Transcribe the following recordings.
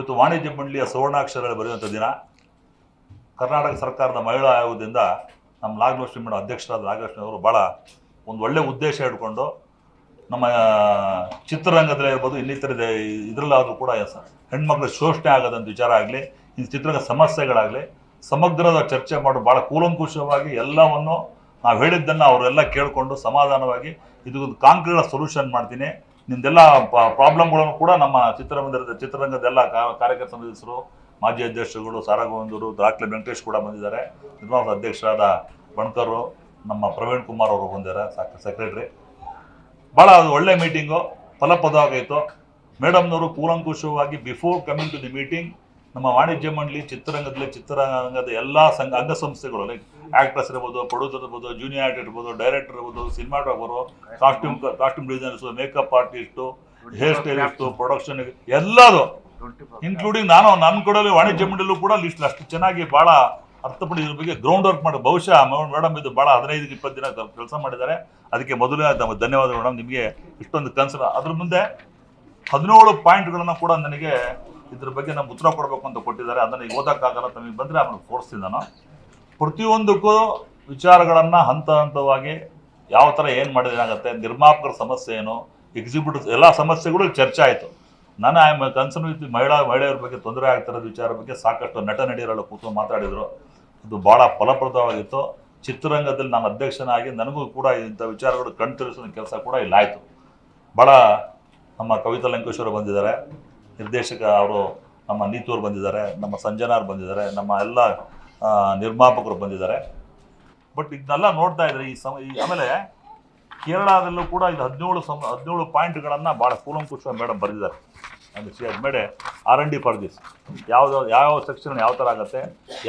ಇವತ್ತು ವಾಣಿಜ್ಯ ಮಂಡಳಿಯ ಸುವರ್ಣಾಕ್ಷರಗಳು ಬರೆಯುವಂಥ ದಿನ. ಕರ್ನಾಟಕ ಸರ್ಕಾರದ ಮಹಿಳಾ ಆಯೋಗದಿಂದ ನಮ್ಮ ನಾಗಲಕ್ಷ್ಮಿ ಮೇಡಮ್ ಅಧ್ಯಕ್ಷರಾದ ನಾಗಲಕ್ಷ್ಮಿ ಅವರು ಭಾಳ ಒಂದು ಒಳ್ಳೆ ಉದ್ದೇಶ ಇಟ್ಕೊಂಡು ನಮ್ಮ ಚಿತ್ರರಂಗದಲ್ಲೇ ಇರ್ಬೋದು ಇನ್ನಿತರ ಇದರಲ್ಲಾದರೂ ಕೂಡ ಹೆಣ್ಮಕ್ಳ ಶೋಷಣೆ ಆಗೋದಂತ ವಿಚಾರ ಆಗಲಿ ಈ ಚಿತ್ರದ ಸಮಸ್ಯೆಗಳಾಗಲಿ, ಸಮಗ್ರದ ಚರ್ಚೆ ಮಾಡಿ ಭಾಳ ಕೂಲಂಕುಷವಾಗಿ ಎಲ್ಲವನ್ನು ನಾವು ಹೇಳಿದ್ದನ್ನು ಅವರೆಲ್ಲ ಕೇಳಿಕೊಂಡು ಸಮಾಧಾನವಾಗಿ ಇದಕ್ಕೊಂದು ಕಾಂಕ್ರೀಟ್ ಸೊಲ್ಯೂಷನ್ ಮಾಡ್ತೀನಿ. ನಿಮ್ದೆಲ್ಲ ಪ್ರಾಬ್ಲಮ್ಗಳನ್ನು ಕೂಡ ನಮ್ಮ ಚಿತ್ರಮಂದಿರದ ಚಿತ್ರರಂಗದ ಎಲ್ಲ ಕಾ- ಕಾರ್ಯಕರ್ತ ಸದಸ್ಯರು, ಮಾಜಿ ಅಧ್ಯಕ್ಷರುಗಳು, ಸಾರಾಗೋವಿಂದರು, ದಾಖಲೆ ವೆಂಕಟೇಶ್ ಕೂಡ ಬಂದಿದ್ದಾರೆ. ನಿರ್ಮಾಣ ಅಧ್ಯಕ್ಷರಾದ ಬಣ್ಕರು, ನಮ್ಮ ಪ್ರವೀಣ್ ಕುಮಾರ್ ಅವರು ಬಂದಿದ್ದಾರೆ, ಸಾಕು ಸೆಕ್ರೆಟ್ರಿ ಭಾಳ ಅದು ಒಳ್ಳೆ ಮೀಟಿಂಗು ಫಲಪ್ರದವಾಗಿತ್ತು ಮೇಡಮ್ನವರು ಕೂಲಂಕುಷವಾಗಿ before coming to the meeting ನಮ್ಮ ವಾಣಿಜ್ಯ ಮಂಡಳಿ, ಚಿತ್ರರಂಗದಲ್ಲಿ ಚಿತ್ರರಂಗದ ಎಲ್ಲ ಸಂಘ ಅಂಗಸಂಸ್ಥೆಗಳು ಲೈಕ್ ಆಕ್ಟ್ರೆಸ್ ಇರ್ಬೋದು ಪ್ರೊಡ್ಯೂಸರ್ ಇರ್ಬೋದು ಜೂನಿಯರ್ ಆರ್ಟ್ ಇರ್ಬೋದು ಡೈರೆಕ್ಟರ್ ಇರ್ಬೋದು cinematographer costume costume designers makeup artist hair stylist production ಎಲ್ಲದು ಇನ್ಕ್ಲೂಡಿಂಗ್ ನಾನು ನನ್ನ ಕಡೆಯಲ್ಲಿ ವಾಣಿಜ್ಯ ಮಂಡಳಿಯಲ್ಲೂ ಕೂಡ ಲಿಸ್ಟ್ ಅಷ್ಟು ಚೆನ್ನಾಗಿ ಭಾಳ ಅರ್ಥಪಡಿ ಇದ್ರ ಬಗ್ಗೆ ಗ್ರೌಂಡ್ ವರ್ಕ್ ಮಾಡಿ, ಬಹುಶಃ ಮೇಡಮ್ ಇದು ಭಾಳ ಹದಿನೈದು ಇಪ್ಪತ್ತು ದಿನ ಕೆಲಸ ಮಾಡಿದ್ದಾರೆ. ಅದಕ್ಕೆ ಮೊದಲೇ ನಮ್ಮ ಧನ್ಯವಾದ ಮೇಡಮ್ ನಿಮಗೆ ಇಷ್ಟೊಂದು ಕನ್ಸರ್ ಅದ್ರ ಮುಂದೆ ಹದಿನೇಳು ಪಾಯಿಂಟ್ಗಳನ್ನು ಕೂಡ ನನಗೆ ಇದ್ರ ಬಗ್ಗೆ ನಮ್ಗೆ ಉತ್ತರ ಕೊಡಬೇಕು ಅಂತ ಕೊಟ್ಟಿದ್ದಾರೆ. ಅದನ್ನು ಈಗ ಓದೋಕ್ಕಾಗಲ್ಲ, ತಮಗೆ ಬಂದರೆ ಆಮೇಲೆ ತೋರಿಸ್ತೀನಿ ನಾನು. ಪ್ರತಿಯೊಂದಕ್ಕೂ ವಿಚಾರಗಳನ್ನು ಹಂತ ಹಂತವಾಗಿ ಯಾವ ಥರ ಏನು ಮಾಡಿದ್ರೆ ನಿರ್ಮಾಪಕರ ಸಮಸ್ಯೆ ಏನು ಎಕ್ಸಿಕ್ಯೂಟಿವ್ ಎಲ್ಲ ಸಮಸ್ಯೆಗಳು ಚರ್ಚೆ ಆಯಿತು. ನಾನು ಐ ಆಮ್ ಕನ್ಸರ್ನ್ ವಿತ್ ಮಹಿಳಾ ಮಹಿಳೆಯರ ಬಗ್ಗೆ ತೊಂದರೆ ಆಗ್ತಿರೋದು ವಿಚಾರ ಬಗ್ಗೆ ಸಾಕಷ್ಟು ನಟ ನಡೆಯರಲ್ಲ ಕೂತು ಮಾತಾಡಿದರು. ಅದು ಭಾಳ ಫಲಪ್ರದವಾಗಿತ್ತು. ಚಿತ್ರರಂಗದಲ್ಲಿ ನಾನು ಅಧ್ಯಕ್ಷನಾಗಿ ನನಗೂ ಕೂಡ ಇಂಥ ವಿಚಾರಗಳು ಕಣ್ತರಿಸೋ ಕೆಲಸ ಕೂಡ ಇಲ್ಲಾಯಿತು ಭಾಳ ನಮ್ಮ ಕವಿತಾ ಲಂಕೇಶ್ವರ ಬಂದಿದ್ದಾರೆ. ನಿರ್ದೇಶಕ ಅವರು ನಮ್ಮ ನೀತೂರು ಬಂದಿದ್ದಾರೆ ನಮ್ಮ ಸಂಜನಾರು ಬಂದಿದ್ದಾರೆ ನಮ್ಮ ಎಲ್ಲ ಆ, ನಿರ್ಮಾಪಕರು ಬಂದಿದ್ದಾರೆ. ಬಟ್ ಇದನ್ನೆಲ್ಲ ನೋಡ್ತಾ ಇದ್ರೆ ಈ ಸಮ ಆಮೇಲೆ ಕೇರಳದಲ್ಲೂ ಕೂಡ ಇದು ಹದಿನೇಳು ಸಮ, ಹದಿನೇಳು ಪಾಯಿಂಟ್ಗಳನ್ನು ಭಾಳ ಕೂಲಂಕುಷ ಮೇಡಮ್ ಬರೆದಿದ್ದಾರೆ. ಅಂದರೆ ಸಿ ಮೇಡೆ R N D for this ಯಾವ್ದು ಯಾವ ಸೆಕ್ಷನ್ ಯಾವ ಥರ ಆಗುತ್ತೆ,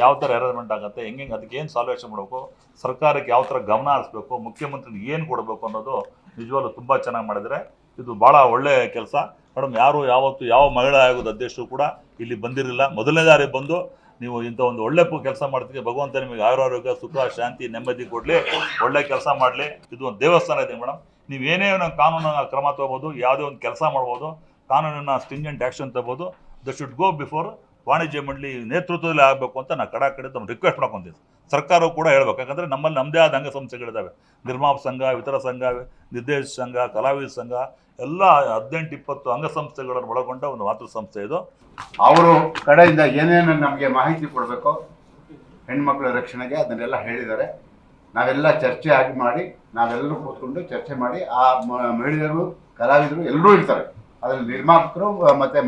ಯಾವ ಥರ ಅರೇಂಜ್ಮೆಂಟ್ ಆಗುತ್ತೆ ಹೆಂಗೆ ಅದಕ್ಕೆ ಏನು ಸಾಲ್ವೇಷನ್ ಮಾಡಬೇಕು, ಸರ್ಕಾರಕ್ಕೆ ಯಾವ ಥರ ಗಮನ ಹರಿಸ್ಬೇಕು, ಮುಖ್ಯಮಂತ್ರಿಗೆ ಏನು ಕೊಡಬೇಕು ಅನ್ನೋದು ನಿಜವಾಗ್ಲೂ ತುಂಬ ಚೆನ್ನಾಗಿ ಮಾಡಿದರೆ ಇದು ಭಾಳ ಒಳ್ಳೆಯ ಕೆಲಸ. ಮೇಡಮ್ ಯಾರು ಯಾವತ್ತು ಯಾವ ಮಹಿಳಾ ಆಯೋಗದ ಅಧ್ಯಕ್ಷರು ಕೂಡ ಇಲ್ಲಿ ಬಂದಿರಲಿಲ್ಲ. ಮೊದಲನೇ ದಾರಿ ಬಂದು ನೀವು ಇಂಥ ಒಂದು ಒಳ್ಳೆ ಕೆಲಸ ಮಾಡ್ತೀವಿ ಭಗವಂತ ನಿಮಗೆ ಆರೋಗ್ಯ, ಸುಖ, ಶಾಂತಿ, ನೆಮ್ಮದಿ ಕೊಡಲಿ. ಒಳ್ಳೆ ಕೆಲಸ ಮಾಡಲಿ. ಇದು ಒಂದು ದೇವಸ್ಥಾನ ಇದೆ ಮೇಡಮ್. ನೀವು ಏನೇ ಒಂದು ಕ್ರಮ ತಗೋಬೋದು ಯಾವುದೇ ಒಂದು ಕೆಲಸ ಮಾಡ್ಬೋದು, ಕಾನೂನಿನ ಸ್ಟ್ರಿಂಜೆಂಟ್ ಆ್ಯಕ್ಷನ್ ತಗೋಬೋದು ದ ಶುಡ್ ಗೋ ಬಿಫೋರ್ ವಾಣಿಜ್ಯ ಮಂಡಳಿ ನೇತೃತ್ವದಲ್ಲಿ ಆಗಬೇಕು ಅಂತ ನಾನು ಕಡ ಕಡೆ ತಮ್ಮ ರಿಕ್ವೆಸ್ಟ್ ಮಾಡ್ಕೊಂತೀನಿ. ಸರ್ಕಾರವು ಕೂಡ ಹೇಳ್ಬೇಕು. ಯಾಕಂದರೆ ನಮ್ಮಲ್ಲಿ ನಮ್ಮದೇ ಆದ ಅಂಗಸಂಸ್ಥೆಗಳಿದ್ದಾವೆ ನಿರ್ಮಾಪ ಸಂಘ ವಿತರ ಸಂಘ ನಿರ್ದೇಶ ಸಂಘ, ಕಲಾವಿದ ಸಂಘ ಎಲ್ಲ ಹದಿನೆಂಟು, ಇಪ್ಪತ್ತು ಅಂಗಸಂಸ್ಥೆಗಳನ್ನು ಒಳಗೊಂಡ ಒಂದು ಮಾತೃ ಸಂಸ್ಥೆ ಇದು. ಅವರು ಕಡೆಯಿಂದ ಏನೇನು ನಮಗೆ ಮಾಹಿತಿ ಕೊಡಬೇಕು ಹೆಣ್ಮಕ್ಳ ರಕ್ಷಣೆಗೆ ಅದನ್ನೆಲ್ಲ ಹೇಳಿದ್ದಾರೆ. ನಾವೆಲ್ಲ ಚರ್ಚೆ ಆಗಿ ಮಾಡಿ, ನಾವೆಲ್ಲರೂ ಕೂತ್ಕೊಂಡು ಚರ್ಚೆ ಮಾಡಿ, ಆ ಮಹಿಳೆಯರು, ಕಲಾವಿದರು ಎಲ್ಲರೂ ಇರ್ತಾರೆ. ಅದರಲ್ಲಿ ನಿರ್ಮಾಪಕರು, ಮತ್ತು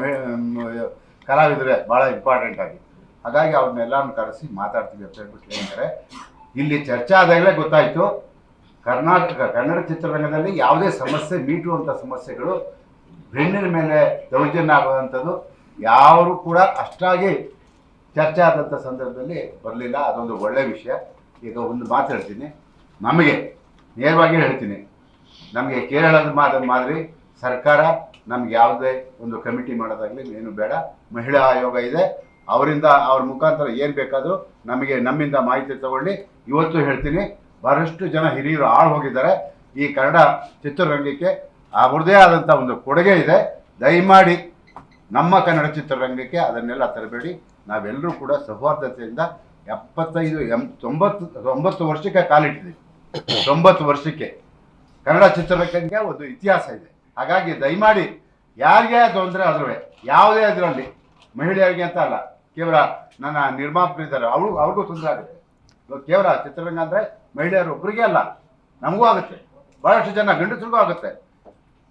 ಕಲಾವಿದರೇ ಭಾಳ ಇಂಪಾರ್ಟೆಂಟ್ ಆಗಿ. ಹಾಗಾಗಿ ಅವ್ರನ್ನೆಲ್ಲರನ್ನು ಕರೆಸಿ ಮಾತಾಡ್ತೀವಿ ಅಂತ ಹೇಳ್ಬಿಟ್ಟು ಹೇಳಿದ್ದಾರೆ. ಇಲ್ಲಿ ಚರ್ಚೆ ಆದಾಗಲೇ ಗೊತ್ತಾಯಿತು. ಕರ್ನಾಟಕ, ಕನ್ನಡ ಚಿತ್ರರಂಗದಲ್ಲಿ ಯಾವುದೇ ಸಮಸ್ಯೆ ಮೀಟುವಂಥ ಸಮಸ್ಯೆಗಳು ಹೆಣ್ಣಿನ ಮೇಲೆ ದೌರ್ಜನ್ಯ ಆಗುವಂಥದ್ದು ಯಾರು ಕೂಡ ಅಷ್ಟಾಗಿ ಚರ್ಚೆ ಆದಂಥ ಸಂದರ್ಭದಲ್ಲಿ ಬರಲಿಲ್ಲ. ಅದೊಂದು ಒಳ್ಳೆಯ ವಿಷಯ. ಈಗ ಒಂದು ಮಾತು ಹೇಳ್ತೀನಿ. ನಮಗೆ ನೇರವಾಗಿ ಹೇಳ್ತೀನಿ. ನಮಗೆ ಕೇರಳದ ಮಾದ, ಮಾದರಿ ಸರ್ಕಾರ ನಮ್ಗೆ ಯಾವುದೇ ಒಂದು ಕಮಿಟಿ ಮಾಡೋದಾಗಲಿ ಏನು ಬೇಡ. ಮಹಿಳಾ ಆಯೋಗ ಇದೆ. ಅವರಿಂದ ಅವ್ರ ಮುಖಾಂತರ ಏನು ಬೇಕಾದರೂ ನಮಗೆ ನಮ್ಮಿಂದ ಮಾಹಿತಿ ತಗೊಳ್ಳಿ. ಇವತ್ತು ಹೇಳ್ತೀನಿ. ಬಹಳಷ್ಟು ಜನ ಹಿರಿಯರು ಆಳು ಹೋಗಿದ್ದಾರೆ. ಈ ಕನ್ನಡ ಚಿತ್ರರಂಗಕ್ಕೆ ಅವ್ರದ್ದೇ ಆದಂಥ ಒಂದು ಕೊಡುಗೆ ಇದೆ. ದಯಮಾಡಿ ನಮ್ಮ ಕನ್ನಡ ಚಿತ್ರರಂಗಕ್ಕೆ ಅದನ್ನೆಲ್ಲ ತರಬೇಡಿ. ನಾವೆಲ್ಲರೂ ಕೂಡ ಸೌಹಾರ್ದತೆಯಿಂದ ಎಪ್ಪತ್ತೈದು, ಎಂ, ತೊಂಬತ್ತು ತೊಂಬತ್ತು ವರ್ಷಕ್ಕೆ ಕಾಲಿಟ್ಟಿದ್ದೀವಿ. ತೊಂಬತ್ತು ವರ್ಷಕ್ಕೆ. ಕನ್ನಡ ಚಿತ್ರರಂಗಕ್ಕೆ ಒಂದು ಇತಿಹಾಸ ಇದೆ. ಹಾಗಾಗಿ ದಯಮಾಡಿ ಯಾರಿಗೆ ತೊಂದರೆ ಆದ್ರೂ ಯಾವುದೇ ಅದರಲ್ಲಿ. ಮಹಿಳೆಯರಿಗೆ ಅಂತ ಅಲ್ಲ. ಕೇವಲ ನನ್ನ ನಿರ್ಮಾಪಕರಿದ್ದಾರೆ. ಅವರು, ಅವ್ರಿಗೂ ತೊಂದರೆ ಆಗುತ್ತೆ. ಕೇವಲ ಚಿತ್ರರಂಗ ಅಂದರೆ ಮಹಿಳೆಯರು ಒಬ್ಬರಿಗೆ ಅಲ್ಲ, ನಮಗೂ ಆಗುತ್ತೆ. ಬಹಳಷ್ಟು ಜನ ಗಂಡಸರಿಗೂ ಆಗುತ್ತೆ.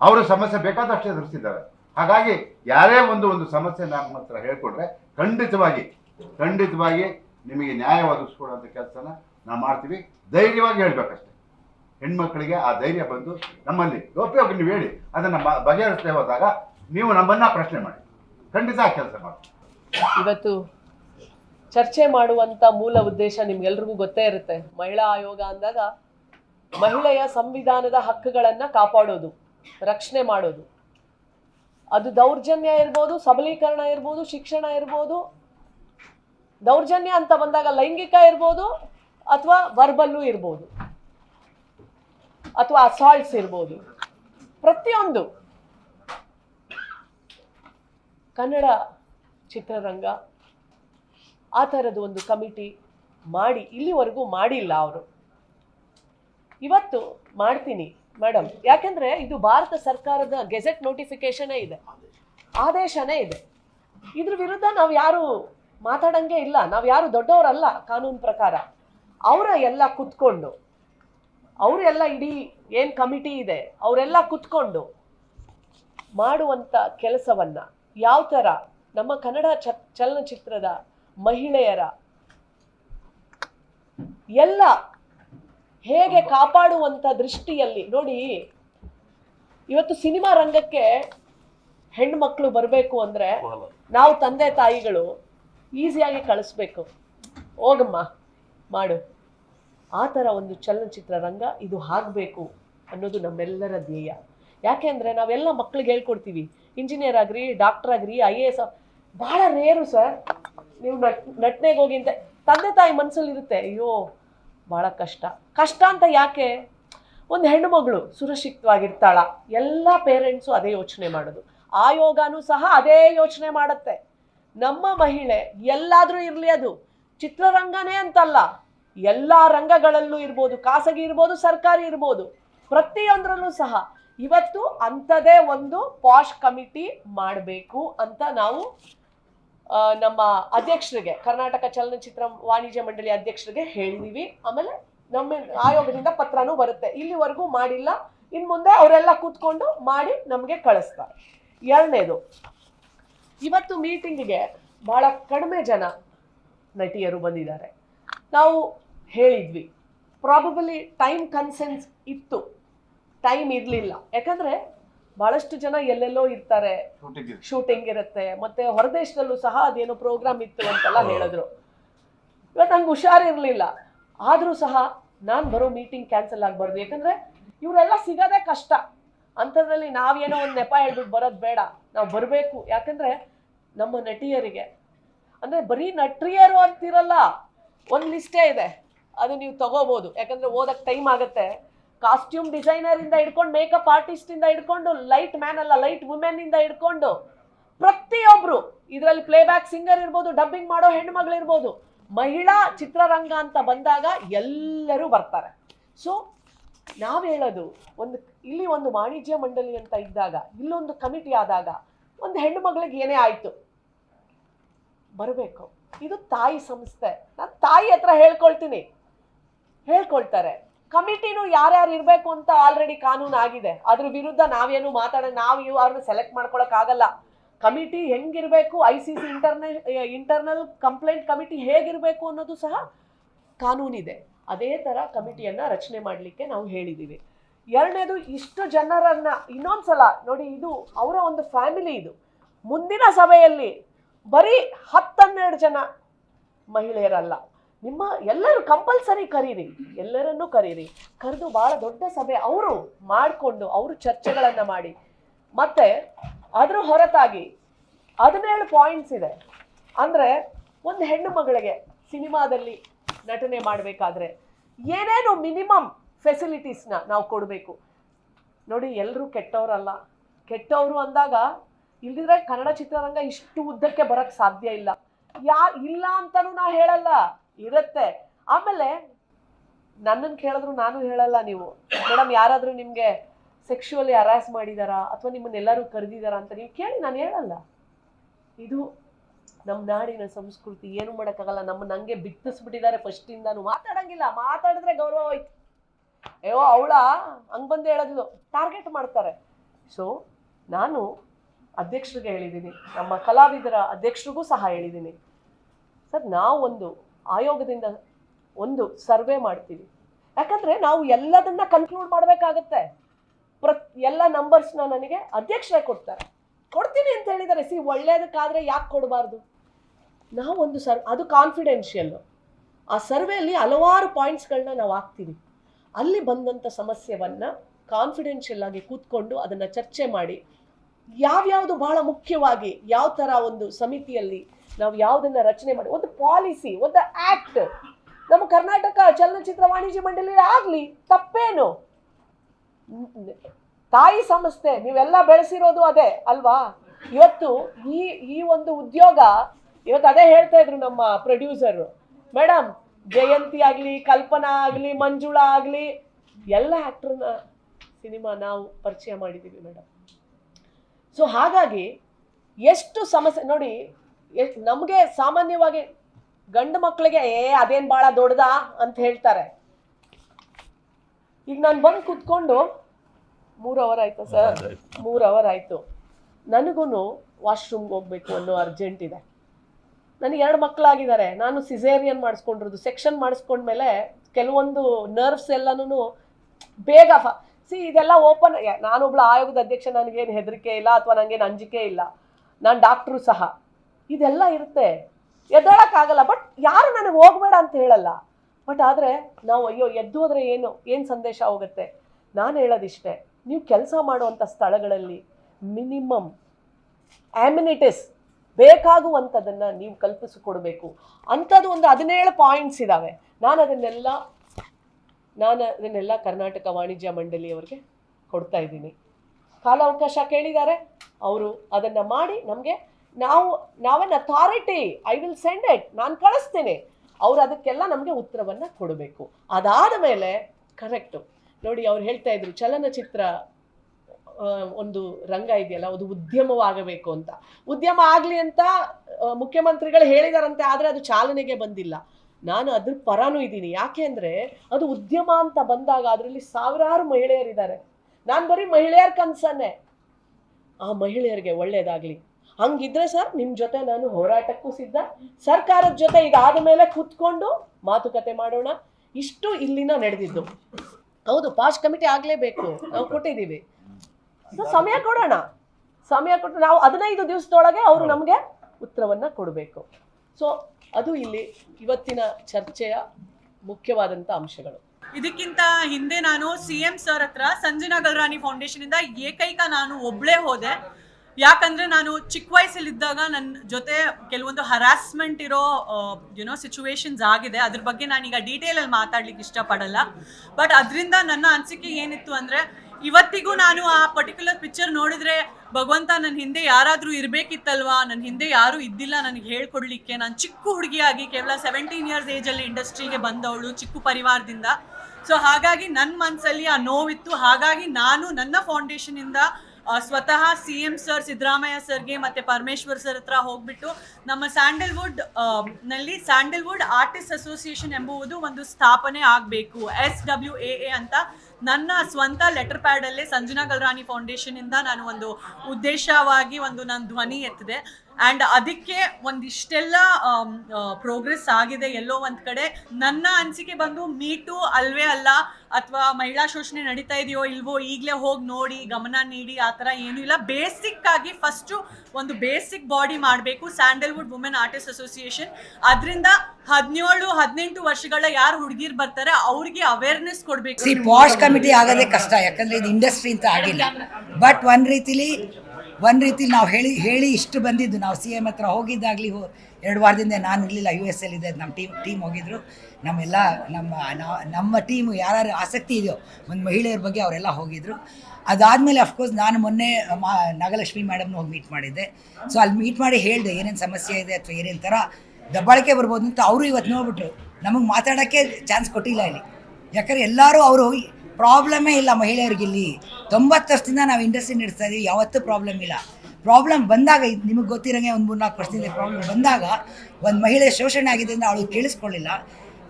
ಅವರು ಸಮಸ್ಯೆ ಬೇಕಾದಷ್ಟು ಎದುರಿಸಿದ್ದಾರೆ. ಹಾಗಾಗಿ ಯಾರೇ ಒಂದು ಒಂದು ಸಮಸ್ಯೆ ನಮ್ಮ ಹತ್ರ ಹೇಳ್ಕೊಟ್ರೆ ಖಂಡಿತವಾಗಿ ಖಂಡಿತವಾಗಿ ನಿಮಗೆ ನ್ಯಾಯ ಒದಗಿಸ್ಕೊಡುವಂಥ ಕೆಲಸನ ನಾವು ಮಾಡ್ತೀವಿ. ಧೈರ್ಯವಾಗಿ ಹೇಳ್ಬೇಕಷ್ಟೆ. ಹೆಣ್ಮಕ್ಳಿಗೆ ಆ ಧೈರ್ಯ ಬಂದು ನಮ್ಮಲ್ಲಿ ಉಪಯೋಗ ನೀವು ಹೇಳಿ, ಅದನ್ನು ಬಗೆಹರಿಸದೆ ಹೋದಾಗ ನೀವು ನಮ್ಮನ್ನ ಪ್ರಶ್ನೆ ಮಾಡಿ. ಖಂಡಿತ ಆ ಕೆಲಸ ಮಾಡಿ ಇವತ್ತು ಚರ್ಚೆ ಮಾಡುವಂತ ಮೂಲ ಉದ್ದೇಶ ನಿಮ್ಗೆಲ್ರಿಗೂ ಗೊತ್ತೇ ಇರುತ್ತೆ. ಮಹಿಳಾ ಆಯೋಗ ಅಂದಾಗ ಮಹಿಳೆಯ ಸಂವಿಧಾನದ ಹಕ್ಕುಗಳನ್ನ ಕಾಪಾಡೋದು, ರಕ್ಷಣೆ ಮಾಡೋದು. ಅದು ದೌರ್ಜನ್ಯ ಇರ್ಬೋದು, ಸಬಲೀಕರಣ ಇರ್ಬೋದು, ಶಿಕ್ಷಣ ಇರ್ಬೋದು, ದೌರ್ಜನ್ಯ ಅಂತ ಬಂದಾಗ ಲೈಂಗಿಕ ಇರ್ಬೋದು ಅಥವಾ ವರ್ಬಲ್ಲು ಇರ್ಬೋದು ಅಥವಾ ಅಸಾಲ್ಟ್ಸ್ ಇರ್ಬೋದು. ಪ್ರತಿಯೊಂದು. ಕನ್ನಡ ಚಿತ್ರರಂಗ ಆ ಥರದ ಒಂದು ಕಮಿಟಿ ಮಾಡಿ, ಇಲ್ಲಿವರೆಗೂ ಮಾಡಿಲ್ಲ ಅವರು. ಇವತ್ತು ಮಾಡ್ತೀನಿ ಮೇಡಮ್ ಯಾಕೆಂದರೆ ಇದು ಭಾರತ ಸರ್ಕಾರದ ಗೆಜೆಟ್ ನೋಟಿಫಿಕೇಶನೇ ಇದೆ. ಆದೇಶನೇ ಇದೆ. ಇದ್ರ ವಿರುದ್ಧ ನಾವು ಯಾರು ಮಾತಾಡಂಗೆ ಇಲ್ಲ. ನಾವು ಯಾರು ದೊಡ್ಡವರಲ್ಲ ಕಾನೂನು ಪ್ರಕಾರ. ಅವರ ಎಲ್ಲ ಕುತ್ಕೊಂಡು ಅವರೆಲ್ಲ ಇಡೀ ಏನು ಕಮಿಟಿ ಇದೆ, ಅವರೆಲ್ಲ ಕುತ್ಕೊಂಡು ಮಾಡುವಂಥ ಕೆಲಸವನ್ನು ಯಾವ ಥರ ನಮ್ಮ ಕನ್ನಡ ಚಲನಚಿತ್ರದ ಮಹಿಳೆಯರ. ಎಲ್ಲ ಹೇಗೆ ಕಾಪಾಡುವಂಥ ದೃಷ್ಟಿಯಲ್ಲಿ, ನೋಡಿ, ಇವತ್ತು ಸಿನಿಮಾ ರಂಗಕ್ಕೆ ಹೆಣ್ಮಕ್ಳು ಬರಬೇಕು ಅಂದ್ರೆ ನಾವು ತಂದೆ ತಾಯಿಗಳು ಈಸಿಯಾಗಿ ಕಳಿಸ್ಬೇಕು. ಹೋಗಮ್ಮ, ಮಾಡು. ಆ ಥರ ಒಂದು ಚಲನಚಿತ್ರ ರಂಗ ಇದು ಆಗಬೇಕು ಅನ್ನೋದು ನಮ್ಮೆಲ್ಲರ ಧ್ಯೇಯ. ಯಾಕೆಂದರೆ ನಾವೆಲ್ಲ ಮಕ್ಳಿಗೆ ಹೇಳ್ಕೊಡ್ತೀವಿ. ಇಂಜಿನಿಯರ್ ಆಗ್ರಿ, ಡಾಕ್ಟರ್ ಆಗ್ರಿ, ಐ ಎ ಎಸ್ ಭಾಳ ರೇರು ಸರ್ ನೀವು ನಟ್ ನಟನೆಗೆ ಹೋಗಿ ಅಂತ ತಂದೆ ತಾಯಿ ಮನಸ್ಸಲ್ಲಿ ಇರುತ್ತೆ ಅಯ್ಯೋ ಭಾಳ ಕಷ್ಟ. ಕಷ್ಟ ಅಂತ ಯಾಕೆ? ಒಂದು ಹೆಣ್ಣು ಮಗಳು ಸುರಕ್ಷಿತವಾಗಿರ್ತಾಳ ಎಲ್ಲ ಪೇರೆಂಟ್ಸು ಅದೇ ಯೋಚನೆ ಮಾಡೋದು. ಆಯೋಗನೂ ಸಹ ಅದೇ ಯೋಚನೆ ಮಾಡುತ್ತೆ. ನಮ್ಮ ಮಹಿಳೆ ಎಲ್ಲಾದರೂ ಇರಲಿ ಅದು. ಚಿತ್ರರಂಗನೇ ಅಂತಲ್ಲ ಎಲ್ಲ ರಂಗಗಳಲ್ಲೂ ಇರ್ಬೋದು ಖಾಸಗಿ ಇರ್ಬೋದು ಸರ್ಕಾರಿ ಇರ್ಬೋದು. ಪ್ರತಿಯೊಂದರಲ್ಲೂ ಸಹ ಇವತ್ತು ಅಂಥದೇ ಒಂದು ಪಾಶ್ ಕಮಿಟಿ ಮಾಡಬೇಕು ಅಂತ ನಾವು ಆ, ನಮ್ಮ ಅಧ್ಯಕ್ಷರಿಗೆ, ಕರ್ನಾಟಕ ಚಲನಚಿತ್ರ ವಾಣಿಜ್ಯ ಮಂಡಳಿ ಅಧ್ಯಕ್ಷರಿಗೆ ಹೇಳಿದೀವಿ ಆಮೇಲೆ ನಮ್ಮ ಆಯೋಗದಿಂದ ಪತ್ರನೂ ಬರುತ್ತೆ. ಇಲ್ಲಿವರೆಗೂ ಮಾಡಿಲ್ಲ. ಇನ್ನು ಮುಂದೆ ಅವರೆಲ್ಲ ಕೂತ್ಕೊಂಡು ಮಾಡಿ ನಮಗೆ ಕಳಿಸ್ತಾರೆ. ಎರಡನೇದು, ಇವತ್ತು ಮೀಟಿಂಗಿಗೆ ಭಾಳ ಕಡಿಮೆ ಜನ ನಟಿಯರು ಬಂದಿದ್ದಾರೆ. ನಾವು ಹೇಳಿದ್ವಿ ಪ್ರಾಬಬಲಿ ಟೈಮ್ ಕನ್ಸೆನ್ಸ್ ಇತ್ತು. ಟೈಮ್ ಇರಲಿಲ್ಲ. ಯಾಕಂದರೆ ಭಾಳಷ್ಟು ಜನ ಎಲ್ಲೆಲ್ಲೋ ಇರ್ತಾರೆ. ಶೂಟಿಂಗ್ ಇರುತ್ತೆ. ಮತ್ತೆ ಹೊರದೇಶದಲ್ಲೂ ಸಹ ಅದೇನೋ ಪ್ರೋಗ್ರಾಮ್ ಇತ್ತು ಅಂತೆಲ್ಲ ಹೇಳಿದ್ರು. ಇವತ್ತು ನಂಗೆ ಹುಷಾರಿರ್ಲಿಲ್ಲ. ಆದರೂ ಸಹ ನಾನು ಬರೋ ಮೀಟಿಂಗ್ ಕ್ಯಾನ್ಸಲ್ ಆಗಬಾರ್ದು ಯಾಕಂದ್ರೆ ಇವರೆಲ್ಲ ಸಿಗೋದೇ ಕಷ್ಟ. ಅಂಥದ್ರಲ್ಲಿ ನಾವೇನೋ ಒಂದು ನೆಪ ಹೇಳ್ಬಿಟ್ಟು ಬರೋದು ಬೇಡ. ನಾವು ಬರಬೇಕು. ಯಾಕಂದ್ರೆ ನಮ್ಮ ನಟಿಯರಿಗೆ ಅಂದ್ರೆ ಬರೀ ನಟಿಯರು ಅಂತಿರಲ್ಲ ಒಂದು ಲಿಸ್ಟೇ ಇದೆ. ಅದು ನೀವು ತಗೋಬೋದು. ಯಾಕಂದ್ರೆ ಓದಕ್ಕೆ ಟೈಮ್ ಆಗುತ್ತೆ. ಕಾಸ್ಟ್ಯೂಮ್ ಡಿಸೈನರ್ ಇಂದ ಹಿಡ್ಕೊಂಡು ಮೇಕಪ್ ಆರ್ಟಿಸ್ಟ್ ಇಂದ ಹಿಡ್ಕೊಂಡು ಲೈಟ್ ಮ್ಯಾನ್ ಅಲ್ಲ ಲೈಟ್ ವುಮೆನ್ ಇಂದ ಹಿಡ್ಕೊಂಡು ಪ್ರತಿಯೊಬ್ರು ಇದರಲ್ಲಿ ಪ್ಲೇಬ್ಯಾಕ್ ಸಿಂಗರ್ ಇರ್ಬೋದು ಡಬ್ಬಿಂಗ್ ಮಾಡೋ ಹೆಣ್ಮಗಳು ಇರ್ಬೋದು, ಮಹಿಳಾ ಚಿತ್ರರಂಗ ಅಂತ ಬಂದಾಗ ಎಲ್ಲರೂ ಬರ್ತಾರೆ. ಸೊ ನಾವು ಹೇಳೋದು, ಒಂದು ಇಲ್ಲಿ ಒಂದು ವಾಣಿಜ್ಯ ಮಂಡಳಿ ಅಂತ ಇದ್ದಾಗ, ಇಲ್ಲೊಂದು ಕಮಿಟಿ ಆದಾಗ ಒಂದು ಹೆಣ್ಣು ಮಗಳಿಗೆ ಏನೇ ಆಯಿತು? ಬರಬೇಕು. ಇದು ತಾಯಿ ಸಂಸ್ಥೆ. ನಾನು ತಾಯಿ ಹತ್ರ ಹೇಳ್ಕೊಳ್ತೀನಿ. ಹೇಳ್ಕೊಳ್ತಾರೆ. ಕಮಿಟಿನೂ ಯಾರ್ಯಾರು ಇರಬೇಕು ಅಂತ ಆಲ್ರೆಡಿ ಕಾನೂನು ಆಗಿದೆ. ಅದ್ರ ವಿರುದ್ಧ ನಾವೇನು ಮಾತಾಡ, ನಾವು ಅವ್ರನ್ನ ಸೆಲೆಕ್ಟ್ ಮಾಡ್ಕೊಳಕ್ ಆಗಲ್ಲ. Committee ಹೆಂಗಿರಬೇಕು I C C internal internal complaint committee ಹೇಗಿರಬೇಕು ಅನ್ನೋದು ಸಹ ಕಾನೂನಿದೆ ಅದೇ ಥರ ಕಮಿಟಿಯನ್ನು ರಚನೆ ಮಾಡಲಿಕ್ಕೆ ನಾವು ಹೇಳಿದ್ದೀವಿ ಎರಡನೇದು ಇಷ್ಟು ಜನರನ್ನ, ಇನ್ನೊಂದ್ಸಲ ನೋಡಿ ಇದು ಅವರ ಒಂದು ಫ್ಯಾಮಿಲಿ ಇದು. ಮುಂದಿನ ಸಭೆಯಲ್ಲಿ ಬರೀ ಹತ್ತನ್ನೆರಡು ಜನ ಮಹಿಳೆಯರಲ್ಲ. ನಿಮ್ಮ ಎಲ್ಲರೂ ಕಂಪಲ್ಸರಿ ಕರೀರಿ, ಎಲ್ಲರನ್ನೂ ಕರೀರಿ. ಕರೆದು ಭಾಳ ದೊಡ್ಡ ಸಭೆ ಅವರು ಮಾಡಿಕೊಂಡು ಅವರು ಚರ್ಚೆಗಳನ್ನು ಮಾಡಿ. ಮತ್ತೆ ಅದ್ರ ಹೊರತಾಗಿ ಹದಿನೇಳು ಪಾಯಿಂಟ್ಸ್ ಇದೆ. ಅಂದರೆ ಒಂದು ಹೆಣ್ಣು ಮಗಳಿಗೆ ಸಿನಿಮಾದಲ್ಲಿ ನಟನೆ ಮಾಡಬೇಕಾದ್ರೆ ಏನೇನು ಮಿನಿಮಮ್ ಫೆಸಿಲಿಟೀಸ್ನ ನಾವು ಕೊಡಬೇಕು? ನೋಡಿ ಎಲ್ಲರೂ ಕೆಟ್ಟವರಲ್ಲ. ಕೆಟ್ಟವರು ಅಂದಾಗ ಇಲ್ದಿದ್ರೆ ಕನ್ನಡ ಚಿತ್ರರಂಗ ಇಷ್ಟು ಉದ್ದಕ್ಕೆ ಬರೋಕ್ಕೆ ಸಾಧ್ಯ ಇಲ್ಲ. ಯಾ ಇಲ್ಲ ಅಂತಲೂ ನಾ ಹೇಳಲ್ಲ. ಇರುತ್ತೆ. ಆಮೇಲೆ ನನ್ನನ್ನು ಕೇಳಿದ್ರು ನಾನು ಹೇಳಲ್ಲ ನೀವು. ಮೇಡಮ್ ಯಾರಾದರೂ ನಿಮಗೆ ಸೆಕ್ಷುವಲಿ ಹರಾಸ್ ಮಾಡಿದಾರಾ ಅಥವಾ ನಿಮ್ಮನ್ನೆಲ್ಲರೂ ಕರೆದಿದ್ದಾರಾ ಅಂತ ನೀವು ಕೇಳಿ, ನಾನು ಹೇಳಲ್ಲ. ಇದು ನಮ್ಮ ನಾಡಿನ ಸಂಸ್ಕೃತಿ, ಏನು ಮಾಡೋಕ್ಕಾಗಲ್ಲ. ನಮ್ಮ ನಂಗೆ ಬಿತ್ತಿಸ್ಬಿಟ್ಟಿದ್ದಾರೆ ಫಸ್ಟಿಂದಾನು ಮಾತಾಡಂಗಿಲ್ಲ, ಮಾತಾಡಿದ್ರೆ ಗೌರವ ಹೋಯ್ತು. ಅಯ್ಯೋ, ಅವಳ ಹಂಗೆ ಬಂದು ಹೇಳೋದು ಟಾರ್ಗೆಟ್ ಮಾಡ್ತಾರೆ. ಸೊ ನಾನು ಅಧ್ಯಕ್ಷರಿಗೆ ಹೇಳಿದ್ದೀನಿ. ನಮ್ಮ ಕಲಾವಿದರ ಅಧ್ಯಕ್ಷರಿಗೂ ಸಹ ಹೇಳಿದ್ದೀನಿ. ಸರ್ ನಾವು ಒಂದು ಆಯೋಗದಿಂದ ಒಂದು ಸರ್ವೆ ಮಾಡ್ತೀವಿ. ಯಾಕಂದ್ರೆ ನಾವು ಎಲ್ಲದನ್ನ ಕನ್ಕ್ಲೂಡ್ ಮಾಡಬೇಕಾಗತ್ತೆ. ಪ್ರತ್, ಎಲ್ಲ ನಂಬರ್ಸ್ನ ನನಗೆ ಅಧ್ಯಕ್ಷರೇ ಕೊಡ್ತಾರೆ. ಕೊಡ್ತೀನಿ ಅಂತ ಹೇಳಿದ್ದಾರೆ ಸಿ, ಒಳ್ಳೇದಕ್ಕಾದ್ರೆ ಯಾಕೆ ಕೊಡಬಾರ್ದು? ನಾವು ಒಂದು ಸರ್, ಅದು ಕಾನ್ಫಿಡೆನ್ಷಿಯಲ್ಲು ಆ ಸರ್ವೆಯಲ್ಲಿ ಹಲವಾರು ಪಾಯಿಂಟ್ಸ್ಗಳನ್ನ ನಾವು ಹಾಕ್ತೀವಿ. ಅಲ್ಲಿ ಬಂದಂಥ ಸಮಸ್ಯೆವನ್ನು ಕಾನ್ಫಿಡೆನ್ಷಿಯಲ್ ಆಗಿ ಕೂತ್ಕೊಂಡು ಅದನ್ನು ಚರ್ಚೆ ಮಾಡಿ, ಯಾವ್ಯಾವುದು ಬಹಳ ಮುಖ್ಯವಾಗಿ, ಯಾವ ಥರ ಒಂದು ಸಮಿತಿಯಲ್ಲಿ ನಾವು ಯಾವುದನ್ನ ರಚನೆ ಮಾಡಿ, ಒಂದು ಪಾಲಿಸಿ ಒಂದು ಆ್ಯಕ್ಟ್ ನಮ್ಮ ಕರ್ನಾಟಕ ಚಲನಚಿತ್ರ ವಾಣಿಜ್ಯ ಮಂಡಳಿ ಆಗಲಿ, ತಪ್ಪೇನು? ತಾಯಿ ಸಂಸ್ಥೆ, ನೀವೆಲ್ಲ ಬೆಳೆಸಿರೋದು ಅದೇ, ಅಲ್ವಾ? ಇವತ್ತು ಈ ಈ ಒಂದು ಉದ್ಯೋಗ, ಇವತ್ತು ಅದೇ ಹೇಳ್ತಾ ಇದ್ರು ನಮ್ಮ ಪ್ರೊಡ್ಯೂಸರ್ ಮೇಡಮ್ ಜಯಂತಿ ಆಗಲಿ, ಕಲ್ಪನಾ ಆಗಲಿ, ಮಂಜುಳಾ ಆಗಲಿ, ಎಲ್ಲ ಆ್ಯಕ್ಟ್ರನ್ನ ಸಿನಿಮಾ ನಾವು ಪರಿಚಯ ಮಾಡಿದ್ದೀವಿ ಮೇಡಮ್ ಸೊ ಹಾಗಾಗಿ, ಎಷ್ಟು ಸಮಸ್ಯೆ, ನೋಡಿ ನಮಗೆ ಸಾಮಾನ್ಯವಾಗಿ ಗಂಡು ಮಕ್ಕಳಿಗೆ ಏ ಅದೇನು ಭಾಳ ದೊಡ್ಡದಾ? ಅಂತ ಹೇಳ್ತಾರೆ. ಈಗ ನಾನು ಬಂದು ಕುತ್ಕೊಂಡು ಮೂರು ಅವರ್ ಆಯಿತು ಸರ್ ಮೂರು ಅವರ್ ಆಯಿತು. ನನಗೂ ವಾಶ್ರೂಮ್ಗೆ ಹೋಗ್ಬೇಕು ಅನ್ನೋ ಅರ್ಜೆಂಟ್ ಇದೆ. ನನಗೆ ಎರಡು ಮಕ್ಕಳಾಗಿದ್ದಾರೆ ನಾನು ಸಿಸೇರಿಯನ್ ಮಾಡಿಸ್ಕೊಂಡಿರೋದು. ಸೆಕ್ಷನ್ ಮಾಡಿಸ್ಕೊಂಡ್ಮೇಲೆ ಕೆಲವೊಂದು ನರ್ವ್ಸ್ ಎಲ್ಲನೂ ಬೇಗ ಸಿ ಇದೆಲ್ಲ ಓಪನ್ ನಾನೊಬ್ಳು ಆಯೋಗದ ಅಧ್ಯಕ್ಷ ನನಗೇನು ಹೆದರಿಕೆ ಇಲ್ಲ ಅಥವಾ ನನಗೇನು ಅಂಜಿಕೆ ಇಲ್ಲ. ನಾನು ಡಾಕ್ಟ್ರು ಸಹ. ಇದೆಲ್ಲ ಇರುತ್ತೆ. ಎದ್ದೇಳಕ್ಕಾಗಲ್ಲ ಬಟ್ ಯಾರು ನನಗೆ ಹೋಗಬೇಡ ಅಂತ ಹೇಳಲ್ಲ. ಬಟ್ ಆದರೆ ನಾವು ಅಯ್ಯೋ ಎದ್ದು ಹೋದ್ರೆ ಏನು? ಏನು ಸಂದೇಶ ಹೋಗುತ್ತೆ? ನಾನು ಹೇಳೋದಿಷ್ಟೇ. ನೀವು ಕೆಲಸ ಮಾಡುವಂಥ ಸ್ಥಳಗಳಲ್ಲಿ ಮಿನಿಮಮ್ ಆ್ಯಮಿನಿಟಿಸ್ ಬೇಕಾಗುವಂಥದ್ದನ್ನು ನೀವು ಕಲ್ಪಿಸಿಕೊಡ್ಬೇಕು. ಅಂಥದ್ದು ಒಂದು ಹದಿನೇಳು ಪಾಯಿಂಟ್ಸ್ ಇದ್ದಾವೆ ನಾನು ಅದನ್ನೆಲ್ಲ ನಾನು ಅದನ್ನೆಲ್ಲ ಕರ್ನಾಟಕ ವಾಣಿಜ್ಯ ಮಂಡಳಿಯವರಿಗೆ ಕೊಡ್ತಾ ಇದ್ದೀನಿ. ಕಾಲಾವಕಾಶ ಕೇಳಿದ್ದಾರೆ ಅವರು ಅದನ್ನು ಮಾಡಿ ನಮಗೆ ನಾವು ನಾವೇನು authority I will send it ನಾನು ಕಳಿಸ್ತೇನೆ. ಅವ್ರು ಅದಕ್ಕೆಲ್ಲ ನಮಗೆ ಉತ್ತರವನ್ನು ಕೊಡಬೇಕು. ಅದಾದ ಮೇಲೆ ಕರೆಕ್ಟು ನೋಡಿ, ಅವ್ರು ಹೇಳ್ತಾ ಇದ್ರು, ಚಲನಚಿತ್ರ ಒಂದು ರಂಗ ಇದೆಯಲ್ಲ, ಅದು ಉದ್ಯಮವಾಗಬೇಕು ಅಂತ. ಉದ್ಯಮ ಆಗಲಿ ಅಂತ ಮುಖ್ಯಮಂತ್ರಿಗಳು ಹೇಳಿದಾರಂತೆ, ಆದರೆ ಅದು ಚಾಲನೆಗೆ ಬಂದಿಲ್ಲ. ನಾನು ಅದ್ರ ಪರಾನು ಇದ್ದೀನಿ. ಯಾಕೆ ಅಂದರೆ, ಅದು ಉದ್ಯಮ ಅಂತ ಬಂದಾಗ ಅದರಲ್ಲಿ ಸಾವಿರಾರು ಮಹಿಳೆಯರಿದ್ದಾರೆ. ನಾನು ಬರೀ ಮಹಿಳೆಯರ ಕನಸನ್ನೇ. ಆ ಮಹಿಳೆಯರಿಗೆ ಒಳ್ಳೇದಾಗಲಿ. ಹಂಗಿದ್ರೆ ಸರ್ ನಿಮ್ಮ ಜೊತೆ ನಾನು ಹೋರಾಟಕ್ಕೂ ಸಿದ್ಧ. ಸರ್ಕಾರದ ಜೊತೆ ಇದಾದ ಮೇಲೆ ಕೂತ್ಕೊಂಡು ಮಾತುಕತೆ ಮಾಡೋಣ. ಇಷ್ಟು ಇಲ್ಲಿನ ನಡೆದಿದ್ದು. ಹೌದು ಪಾಸ್ಟ್ ಕಮಿಟಿ ಆಗಲೇಬೇಕು. ನಾವು ಕೊಟ್ಟಿದ್ದೀವಿ. ಸೊ ಸಮಯ ಕೊಡೋಣ. ಸಮಯ ಕೊಟ್ಟು ನಾವು ಹದಿನೈದು ದಿವಸದೊಳಗೆ ಅವರು ನಮಗೆ ಉತ್ತರವನ್ನು ಕೊಡಬೇಕು. ಸೊ ಅದು ಇಲ್ಲಿ ಇವತ್ತಿನ ಚರ್ಚೆಯ ಮುಖ್ಯವಾದಂಥ ಅಂಶಗಳು. ಇದಕ್ಕಿಂತ ಹಿಂದೆ ನಾನು ಸಿ ಎಂ ಸರ್ ಹತ್ರ ಸಂಜನಾ ಗಲ್ರಾಣಿ ಫೌಂಡೇಶನ್ ಇಂದ ಏಕೈಕ ನಾನು ಒಬ್ಳೇ ಹೋದೆ. ಯಾಕಂದ್ರೆ ನಾನು ಚಿಕ್ಕ ವಯಸ್ಸಲ್ಲಿದ್ದಾಗ ನನ್ನ ಜೊತೆ ಕೆಲವೊಂದು ಹರಾಸ್ಮೆಂಟ್ ಇರೋ ಯುನೋ ಸಿಚುವೇಶನ್ಸ್ ಆಗಿದೆ. ಅದ್ರ ಬಗ್ಗೆ ನಾನೀಗ ಡೀಟೇಲ್ ಅಲ್ಲಿ ಮಾತಾಡ್ಲಿಕ್ಕೆ ಇಷ್ಟಪಡಲ್ಲ. ಬಟ್ ಅದರಿಂದ ನನ್ನ ಅನಿಸಿಕೆ ಏನಿತ್ತು ಅಂದ್ರೆ, ಇವತ್ತಿಗೂ ನಾನು ಆ ಪರ್ಟಿಕ್ಯುಲರ್ ಪಿಕ್ಚರ್ ನೋಡಿದ್ರೆ ಭಗವಂತ ನನ್ನ ಹಿಂದೆ ಯಾರಾದರೂ ಇರಬೇಕಿತ್ತಲ್ವಾ? ನನ್ನ ಹಿಂದೆ ಯಾರೂ ಇದ್ದಿಲ್ಲ ನನಗೆ ಹೇಳ್ಕೊಡ್ಲಿಕ್ಕೆ. ನಾನು ಚಿಕ್ಕ ಹುಡುಗಿಯಾಗಿ ಕೇವಲ ಸೆವೆಂಟೀನ್ ಇಯರ್ಸ್ ಏಜಲ್ಲಿ ಇಂಡಸ್ಟ್ರಿಗೆ ಬಂದವಳು ಚಿಕ್ಕ ಪರಿವಾರದಿಂದ. ಸೊ ಹಾಗಾಗಿ ನನ್ನ ಮನಸ್ಸಲ್ಲಿ ಆ ನೋವಿತ್ತು. ಹಾಗಾಗಿ ನಾನು ನನ್ನ ಫೌಂಡೇಶನಿಂದ ಸ್ವತಃ ಸಿ ಎಂ ಸರ್ ಸಿದ್ದರಾಮಯ್ಯ ಸರ್ಗೆ ಮತ್ತೆ ಪರಮೇಶ್ವರ್ ಸರ್ ಹತ್ರ ಹೋಗ್ಬಿಟ್ಟು ನಮ್ಮ ಸ್ಯಾಂಡಲ್ವುಡ್ನಲ್ಲಿ ಸ್ಯಾಂಡಲ್ವುಡ್ ಆರ್ಟಿಸ್ಟ್ ಅಸೋಸಿಯೇಷನ್ ಎಂಬುವುದು ಒಂದು ಸ್ಥಾಪನೆ ಆಗಬೇಕು. ಎಸ್ ಡಬ್ಲ್ಯೂ ಎ ಎ ಅಂತ ನನ್ನ ಸ್ವಂತ ಲೆಟರ್ ಪ್ಯಾಡಲ್ಲೇ ಸಂಜನಾ ಗಲ್ರಾಣಿ ಫೌಂಡೇಶನ್ ಇಂದ ನಾನು ಒಂದು ಉದ್ದೇಶವಾಗಿ ಒಂದು ನನ್ನ ಧ್ವನಿ ಎತ್ತಿದೆ. ಆ್ಯಂಡ್ ಅದಕ್ಕೆ ಒಂದಿಷ್ಟೆಲ್ಲ ಪ್ರೋಗ್ರೆಸ್ ಆಗಿದೆ ಎಲ್ಲೋ ಒಂದು ಕಡೆ. ನನ್ನ ಅನಿಸಿಕೆ ಬಂದು ಮೀಟು ಅಲ್ವೇ ಅಲ್ಲ, ಅಥವಾ ಮಹಿಳಾ ಶೋಷಣೆ ನಡೀತಾ ಇದೆಯೋ ಇಲ್ವೋ ಈಗಲೇ ಹೋಗಿ ನೋಡಿ, ಗಮನ ನೀಡಿ, ಆ ಥರ ಏನೂ ಇಲ್ಲ. ಬೇಸಿಕ್ ಆಗಿ ಫಸ್ಟು ಒಂದು ಬೇಸಿಕ್ ಬಾಡಿ ಮಾಡಬೇಕು ಸ್ಯಾಂಡಲ್ವುಡ್ ವುಮೆನ್ ಆರ್ಟಿಸ್ಟ್ ಅಸೋಸಿಯೇಷನ್ ಅದರಿಂದ ಹದಿನೇಳು ಹದಿನೆಂಟು ವರ್ಷಗಳ ಯಾರು ಹುಡುಗಿರು ಬರ್ತಾರೆ, ಅವ್ರಿಗೆ ಅವೇರ್ನೆಸ್ ಕೊಡಬೇಕು. ಕಮಿಟಿ ಆಗೋದೇ ಕಷ್ಟ, ಯಾಕಂದ್ರೆ ಇದು ಇಂಡಸ್ಟ್ರಿ ಅಂತ ಆಗಿಲ್ಲ. ಬಟ್ ಒಂದು ರೀತಿಲಿ ಒಂದು ರೀತಿಲಿ ನಾವು ಹೇಳಿ ಹೇಳಿ ಇಷ್ಟು ಬಂದಿದ್ದು. ನಾವು ಸಿ ಎಂ ಹತ್ರ ಹೋಗಿದ್ದಾಗಲಿ ಹೋ, ಎರಡು ವಾರದಿಂದ ನಾನು ಇರಲಿಲ್ಲ ಯು ಎಸ್ ಇದೆ ನಮ್ಮ ಟೀಮ್ ಟೀಮ್ ಹೋಗಿದ್ರು. ನಮ್ಮೆಲ್ಲ, ನಮ್ಮ ನಮ್ಮ ಟೀಮು ಯಾರ್ಯಾರು ಆಸಕ್ತಿ ಇದೆಯೋ, ಒಂದು ಮಹಿಳೆಯರ ಬಗ್ಗೆ ಅವರೆಲ್ಲ ಹೋಗಿದ್ರು. ಅದಾದಮೇಲೆ ಅಫ್ಕೋರ್ಸ್ ನಾನು ಮೊನ್ನೆ, ಮಾ, ನಾಗಲಕ್ಷ್ಮಿ ಮೇಡಮ್ನ ಹೋಗಿ ಮೀಟ್ ಮಾಡಿದ್ದೆ. ಸೊ ಅಲ್ಲಿ ಮೀಟ್ ಮಾಡಿ ಹೇಳಿದೆ, ಏನೇನು ಸಮಸ್ಯೆ ಇದೆ ಅಥವಾ ಏನೇನು ಥರ ದಬ್ಬಾಳಿಕೆ ಬರ್ಬೋದು ಅಂತ ಅವರು ಇವತ್ತು ನೋಡ್ಬಿಟ್ರು. ನಮಗೆ ಮಾತಾಡೋಕ್ಕೆ ಚಾನ್ಸ್ ಕೊಟ್ಟಿಲ್ಲ ಇಲ್ಲಿ. ಯಾಕಂದ್ರೆ ಎಲ್ಲರೂ ಅವರು ಪ್ರಾಬ್ಲಮೇ ಇಲ್ಲ ಮಹಿಳೆಯರಿಗೆ ಇಲ್ಲಿ ತೊಂಬತ್ತು ವರ್ಷದಿಂದ ನಾವು ಇಂಡಸ್ಟ್ರಿ ನಡೆಸ್ತಾ ಇದ್ದೀವಿ ಯಾವತ್ತೂ ಪ್ರಾಬ್ಲಮ್ ಇಲ್ಲ. ಪ್ರಾಬ್ಲಮ್ ಬಂದಾಗ ಇದು ನಿಮಗೆ ಗೊತ್ತಿರೋಂಗೆ ಒಂದು ಮೂರ್ನಾಲ್ಕು ವರ್ಷದಿಂದ ಪ್ರಾಬ್ಲಮ್ ಬಂದಾಗ, ಒಂದು ಮಹಿಳೆ ಶೋಷಣೆ ಆಗಿದೆ ಅಂತ ಅವಳು ಕೇಳಿಸ್ಕೊಳ್ಳಿಲ್ಲ.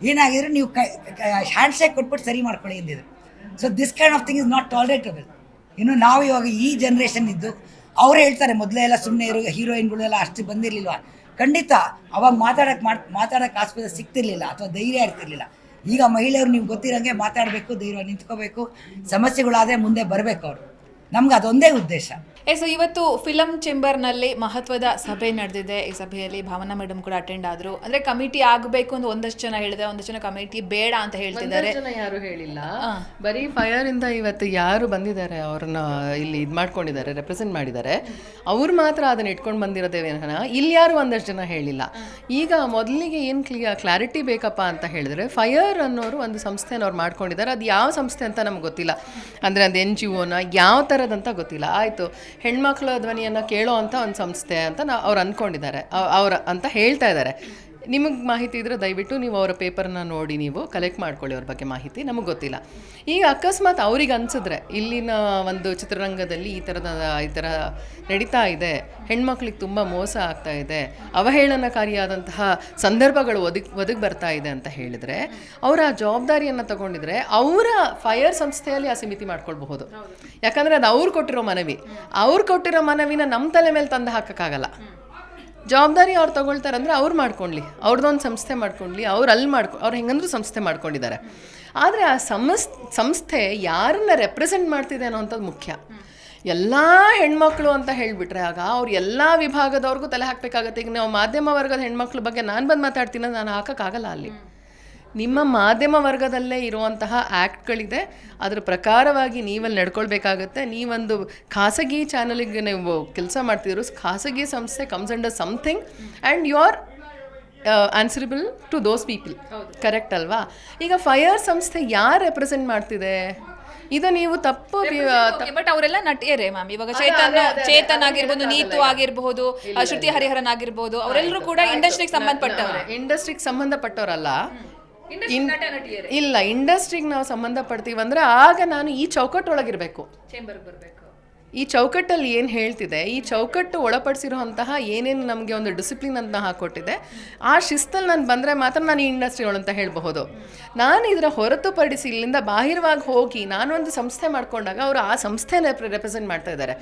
ಏನಾಗಿದ್ರು ನೀವು ಕೈ ಹ್ಯಾಂಡ್ ಶೇಕ್ ಕೊಟ್ಬಿಟ್ಟು ಸರಿ ಮಾಡ್ಕೊಳ್ಳಿ ಎಂದಿದ್ರು so this kind of thing is not tolerable ಇನ್ನು ನಾವು ಇವಾಗ ಈ ಜನ್ರೇಷನ್ ಇದ್ದು, ಅವರೇ ಹೇಳ್ತಾರೆ, ಮೊದಲೇ ಎಲ್ಲ ಸುಮ್ಮನೆ ಇರೋ ಹೀರೋಯಿನ್ಗಳೆಲ್ಲ ಅಷ್ಟು ಬಂದಿರಲಿಲ್ವ? ಖಂಡಿತ, ಅವಾಗ ಮಾತಾಡಕ್ಕೆ ಮಾಡ್ ಮಾತಾಡೋಕ್ಕೆ ಆಸ್ಪತ್ರೆ ಸಿಗ್ತಿರ್ಲಿಲ್ಲ, ಅಥವಾ ಧೈರ್ಯ ಇರ್ತಿರ್ಲಿಲ್ಲ. ಈಗ ಮಹಿಳೆಯರು ನೀವು ಗೊತ್ತಿರೋಂಗೆ ಮಾತಾಡಬೇಕು ಧೈರ್ಯ ನಿಂತ್ಕೋಬೇಕು ಸಮಸ್ಯೆಗಳಾದರೆ ಮುಂದೆ ಬರಬೇಕು ಅವರು. ನಮ್ಗೆ ಅದೊಂದೇ ಉದ್ದೇಶ. ಎಸ್ ಇವತ್ತು ಫಿಲಂ ಚೇಂಬರ್ನಲ್ಲಿ ಮಹತ್ವದ ಸಭೆ ನಡೆದಿದೆ. ಈ ಸಭೆಯಲ್ಲಿ ಭಾವನಾ ಮೇಡಮ್ ಕೂಡ ಅಟೆಂಡ್ ಆದ್ರು. ಅಂದ್ರೆ ಕಮಿಟಿ ಆಗಬೇಕು ಅಂತ ಒಂದಷ್ಟು ಜನ ಹೇಳಿದೆ ಒಂದಷ್ಟು ಜನ ಕಮಿಟಿ ಬೇಡ ಅಂತ ಹೇಳ್ತಿದ್ದಾರೆ. ಯಾರು ಹೇಳಿಲ್ಲ. ಬರೀ ಫೈರ್ ಇಂದ ಇವತ್ತು ಯಾರು ಬಂದಿದ್ದಾರೆ ಅವ್ರನ್ನ ಇಲ್ಲಿ ಇದು ಮಾಡ್ಕೊಂಡಿದ್ದಾರೆ ರೆಪ್ರೆಸೆಂಟ್ ಮಾಡಿದ್ದಾರೆ. ಅವ್ರು ಮಾತ್ರ ಅದನ್ನ ಇಟ್ಕೊಂಡು ಬಂದಿರೋದೇ ವಿನಃ ಇಲ್ಲಿ ಯಾರು ಒಂದಷ್ಟು ಜನ ಹೇಳಿಲ್ಲ. ಈಗ ಮೊದಲಿಗೆ ಏನು ಕ್ಲಿಯರ್ ಕ್ಲಾರಿಟಿ ಬೇಕಪ್ಪ ಅಂತ ಹೇಳಿದ್ರೆ ಫೈರ್ ಅನ್ನೋರು ಒಂದು ಸಂಸ್ಥೆನ ಅವ್ರು ಮಾಡ್ಕೊಂಡಿದ್ದಾರೆ. ಅದು ಯಾವ ಸಂಸ್ಥೆ ಅಂತ ನಮ್ಗೆ ಗೊತ್ತಿಲ್ಲ. ಅಂದರೆ ಅದು ಎನ್ ಜಿ ಓನ ಯಾವ ತರದಂತ ಥರದಂತ ಗೊತ್ತಿಲ್ಲ. ಆಯಿತು. ಹೆಣ್ಮಕ್ಳ ಧ್ವನಿಯನ್ನು ಕೇಳೋ ಅಂಥ ಒಂದು ಸಂಸ್ಥೆ ಅಂತ ನಾ ಅವ್ರು ಅಂದ್ಕೊಂಡಿದ್ದಾರೆ ಅವ್ರ ಅಂತ ಹೇಳ್ತಾ ಇದ್ದಾರೆ. ನಿಮಗೆ ಮಾಹಿತಿ ಇದ್ದರೆ ದಯವಿಟ್ಟು ನೀವು ಅವರ ಪೇಪರ್ನ ನೋಡಿ ನೀವು ಕಲೆಕ್ಟ್ ಮಾಡ್ಕೊಳ್ಳಿ ಅವ್ರ ಬಗ್ಗೆ ಮಾಹಿತಿ, ನಮಗೆ ಗೊತ್ತಿಲ್ಲ. ಈಗ ಅಕಸ್ಮಾತ್ ಅವ್ರಿಗೆ ಅನ್ಸಿದ್ರೆ, ಇಲ್ಲಿನ ಒಂದು ಚಿತ್ರರಂಗದಲ್ಲಿ ಈ ಥರದ ಈ ಥರ ನಡೀತಾ ಇದೆ, ಹೆಣ್ಮಕ್ಳಿಗೆ ತುಂಬ ಮೋಸ ಆಗ್ತಾ ಇದೆ, ಅವಹೇಳನಕಾರಿಯಾದಂತಹ ಸಂದರ್ಭಗಳು ಒದಗಿ ಒದಗಿ ಬರ್ತಾ ಇದೆ ಅಂತ ಹೇಳಿದರೆ, ಅವರ ಜವಾಬ್ದಾರಿಯನ್ನು ತಗೊಂಡಿದ್ರೆ ಅವರ ಫೈರ್ ಸಂಸ್ಥೆಯಲ್ಲಿ ಆ ಸಮಿತಿ ಮಾಡ್ಕೊಳ್ಬಹುದು. ಯಾಕಂದರೆ ಅದು ಅವ್ರು ಕೊಟ್ಟಿರೋ ಮನವಿ. ಅವ್ರು ಕೊಟ್ಟಿರೋ ಮನವಿನ ನಮ್ಮ ತಲೆ ಮೇಲೆ ತಂದು ಹಾಕೋಕ್ಕಾಗಲ್ಲ. ಜವಾಬ್ದಾರಿ ಅವ್ರು ತಗೊಳ್ತಾರೆ ಅಂದರೆ ಅವ್ರು ಮಾಡ್ಕೊಳ್ಳಿ ಅವ್ರದ್ದೊಂದು ಸಂಸ್ಥೆ ಮಾಡ್ಕೊಳ್ಳಿ ಅವ್ರು ಅಲ್ಲಿ ಮಾಡ್ಕೊ, ಅವ್ರು ಹೆಂಗಂದ್ರೂ ಸಂಸ್ಥೆ ಮಾಡ್ಕೊಂಡಿದ್ದಾರೆ ಆದರೆ ಆ ಸಮಸ್, ಸಂಸ್ಥೆ ಯಾರನ್ನ ರೆಪ್ರೆಸೆಂಟ್ ಮಾಡ್ತಿದೆ ಅನ್ನೋಂಥದ್ದು ಮುಖ್ಯ. ಎಲ್ಲ ಹೆಣ್ಮಕ್ಳು ಅಂತ ಹೇಳಿಬಿಟ್ರೆ ಆಗ ಅವ್ರು ಎಲ್ಲ ವಿಭಾಗದವ್ರಿಗೂ ತಲೆ ಹಾಕಬೇಕಾಗತ್ತೆ. ಈಗ ನಾವು ಮಾಧ್ಯಮ ವರ್ಗದ ಹೆಣ್ಮಕ್ಳ ಬಗ್ಗೆ ನಾನು ಬಂದು ಮಾತಾಡ್ತೀನಿ ನಾನು ಹಾಕೋಕ್ಕಾಗಲ್ಲ ಅಲ್ಲಿ. ನಿಮ್ಮ ಮಾಧ್ಯಮ ವರ್ಗದಲ್ಲೇ ಇರುವಂತಹ ಆ್ಯಕ್ಟ್ಗಳಿದೆ ಅದರ ಪ್ರಕಾರವಾಗಿ ನೀವಲ್ಲಿ ನಡ್ಕೊಳ್ಬೇಕಾಗತ್ತೆ. ನೀವೊಂದು ಖಾಸಗಿ ಚಾನಲಿಗೆ ನೀವು ಕೆಲಸ ಮಾಡ್ತಿದ್ರು ಖಾಸಗಿ ಸಂಸ್ಥೆ comes under something and you are answerable to those people correct ಅಲ್ವಾ? ಈಗ ಫೈರ್ ಸಂಸ್ಥೆ ಯಾರು ರೆಪ್ರೆಸೆಂಟ್ ಮಾಡ್ತಿದೆ? ಇದು ನೀವು ತಪ್ಪು ಬಟ್ ಅವರೆಲ್ಲ ನಟಿಯರೇ ಮ್ಯಾಮ್? ಇವಾಗ ಚೇತನ್ ಚೇತನ್ ಆಗಿರ್ಬೋದು ನೀತು ಆಗಿರ್ಬಹುದು ಶ್ರುತಿ ಹರಿಹರನ್ ಆಗಿರ್ಬೋದು ಅವರೆಲ್ಲರೂ ಕೂಡ ಇಂಡಸ್ಟ್ರಿಗೆ ಸಂಬಂಧಪಟ್ಟವ್ರೆ. ಇಂಡಸ್ಟ್ರಿಗೆ ಸಂಬಂಧಪಟ್ಟವರಲ್ಲ? ಇನ್- ಇಲ್ಲ ಇಂಡಸ್ಟ್ರಿಗೆ ನಾವು ಸಂಬಂಧಪಡ್ತೀವಿ ಅಂದ್ರೆ ಆಗ ನಾನು ಈ ಚೌಕಟ್ಟೊಳಗಿರಬೇಕು ಈ ಚೌಕಟ್ಟಲ್ಲಿ ಏನು ಹೇಳ್ತಿದೆ ಈ ಚೌಕಟ್ಟು ಒಳಪಡಿಸಿರುವಂತಹ ಏನೇನು ನಮಗೆ ಒಂದು ಡಿಸಿಪ್ಲಿನ್ ಅಂತ ಹಾಕೊಟ್ಟಿದೆ ಆ ಶಿಸ್ತಲ್ಲಿ ನಾನು ಬಂದರೆ ಮಾತ್ರ ನಾನು ಈ ಇಂಡಸ್ಟ್ರಿ ಒಳಂತ ಹೇಳಬಹುದು. ನಾನು ಇದರ ಹೊರತುಪಡಿಸಿ ಇಲ್ಲಿಂದ ಬಾಹಿರವಾಗಿ ಹೋಗಿ ನಾನೊಂದು ಸಂಸ್ಥೆ ಮಾಡ್ಕೊಂಡಾಗ ಅವರು ಆ ಸಂಸ್ಥೆನ ರೆಪ್ರೆಸೆಂಟ್ ಮಾಡ್ತಾ ಇದ್ದಾರೆ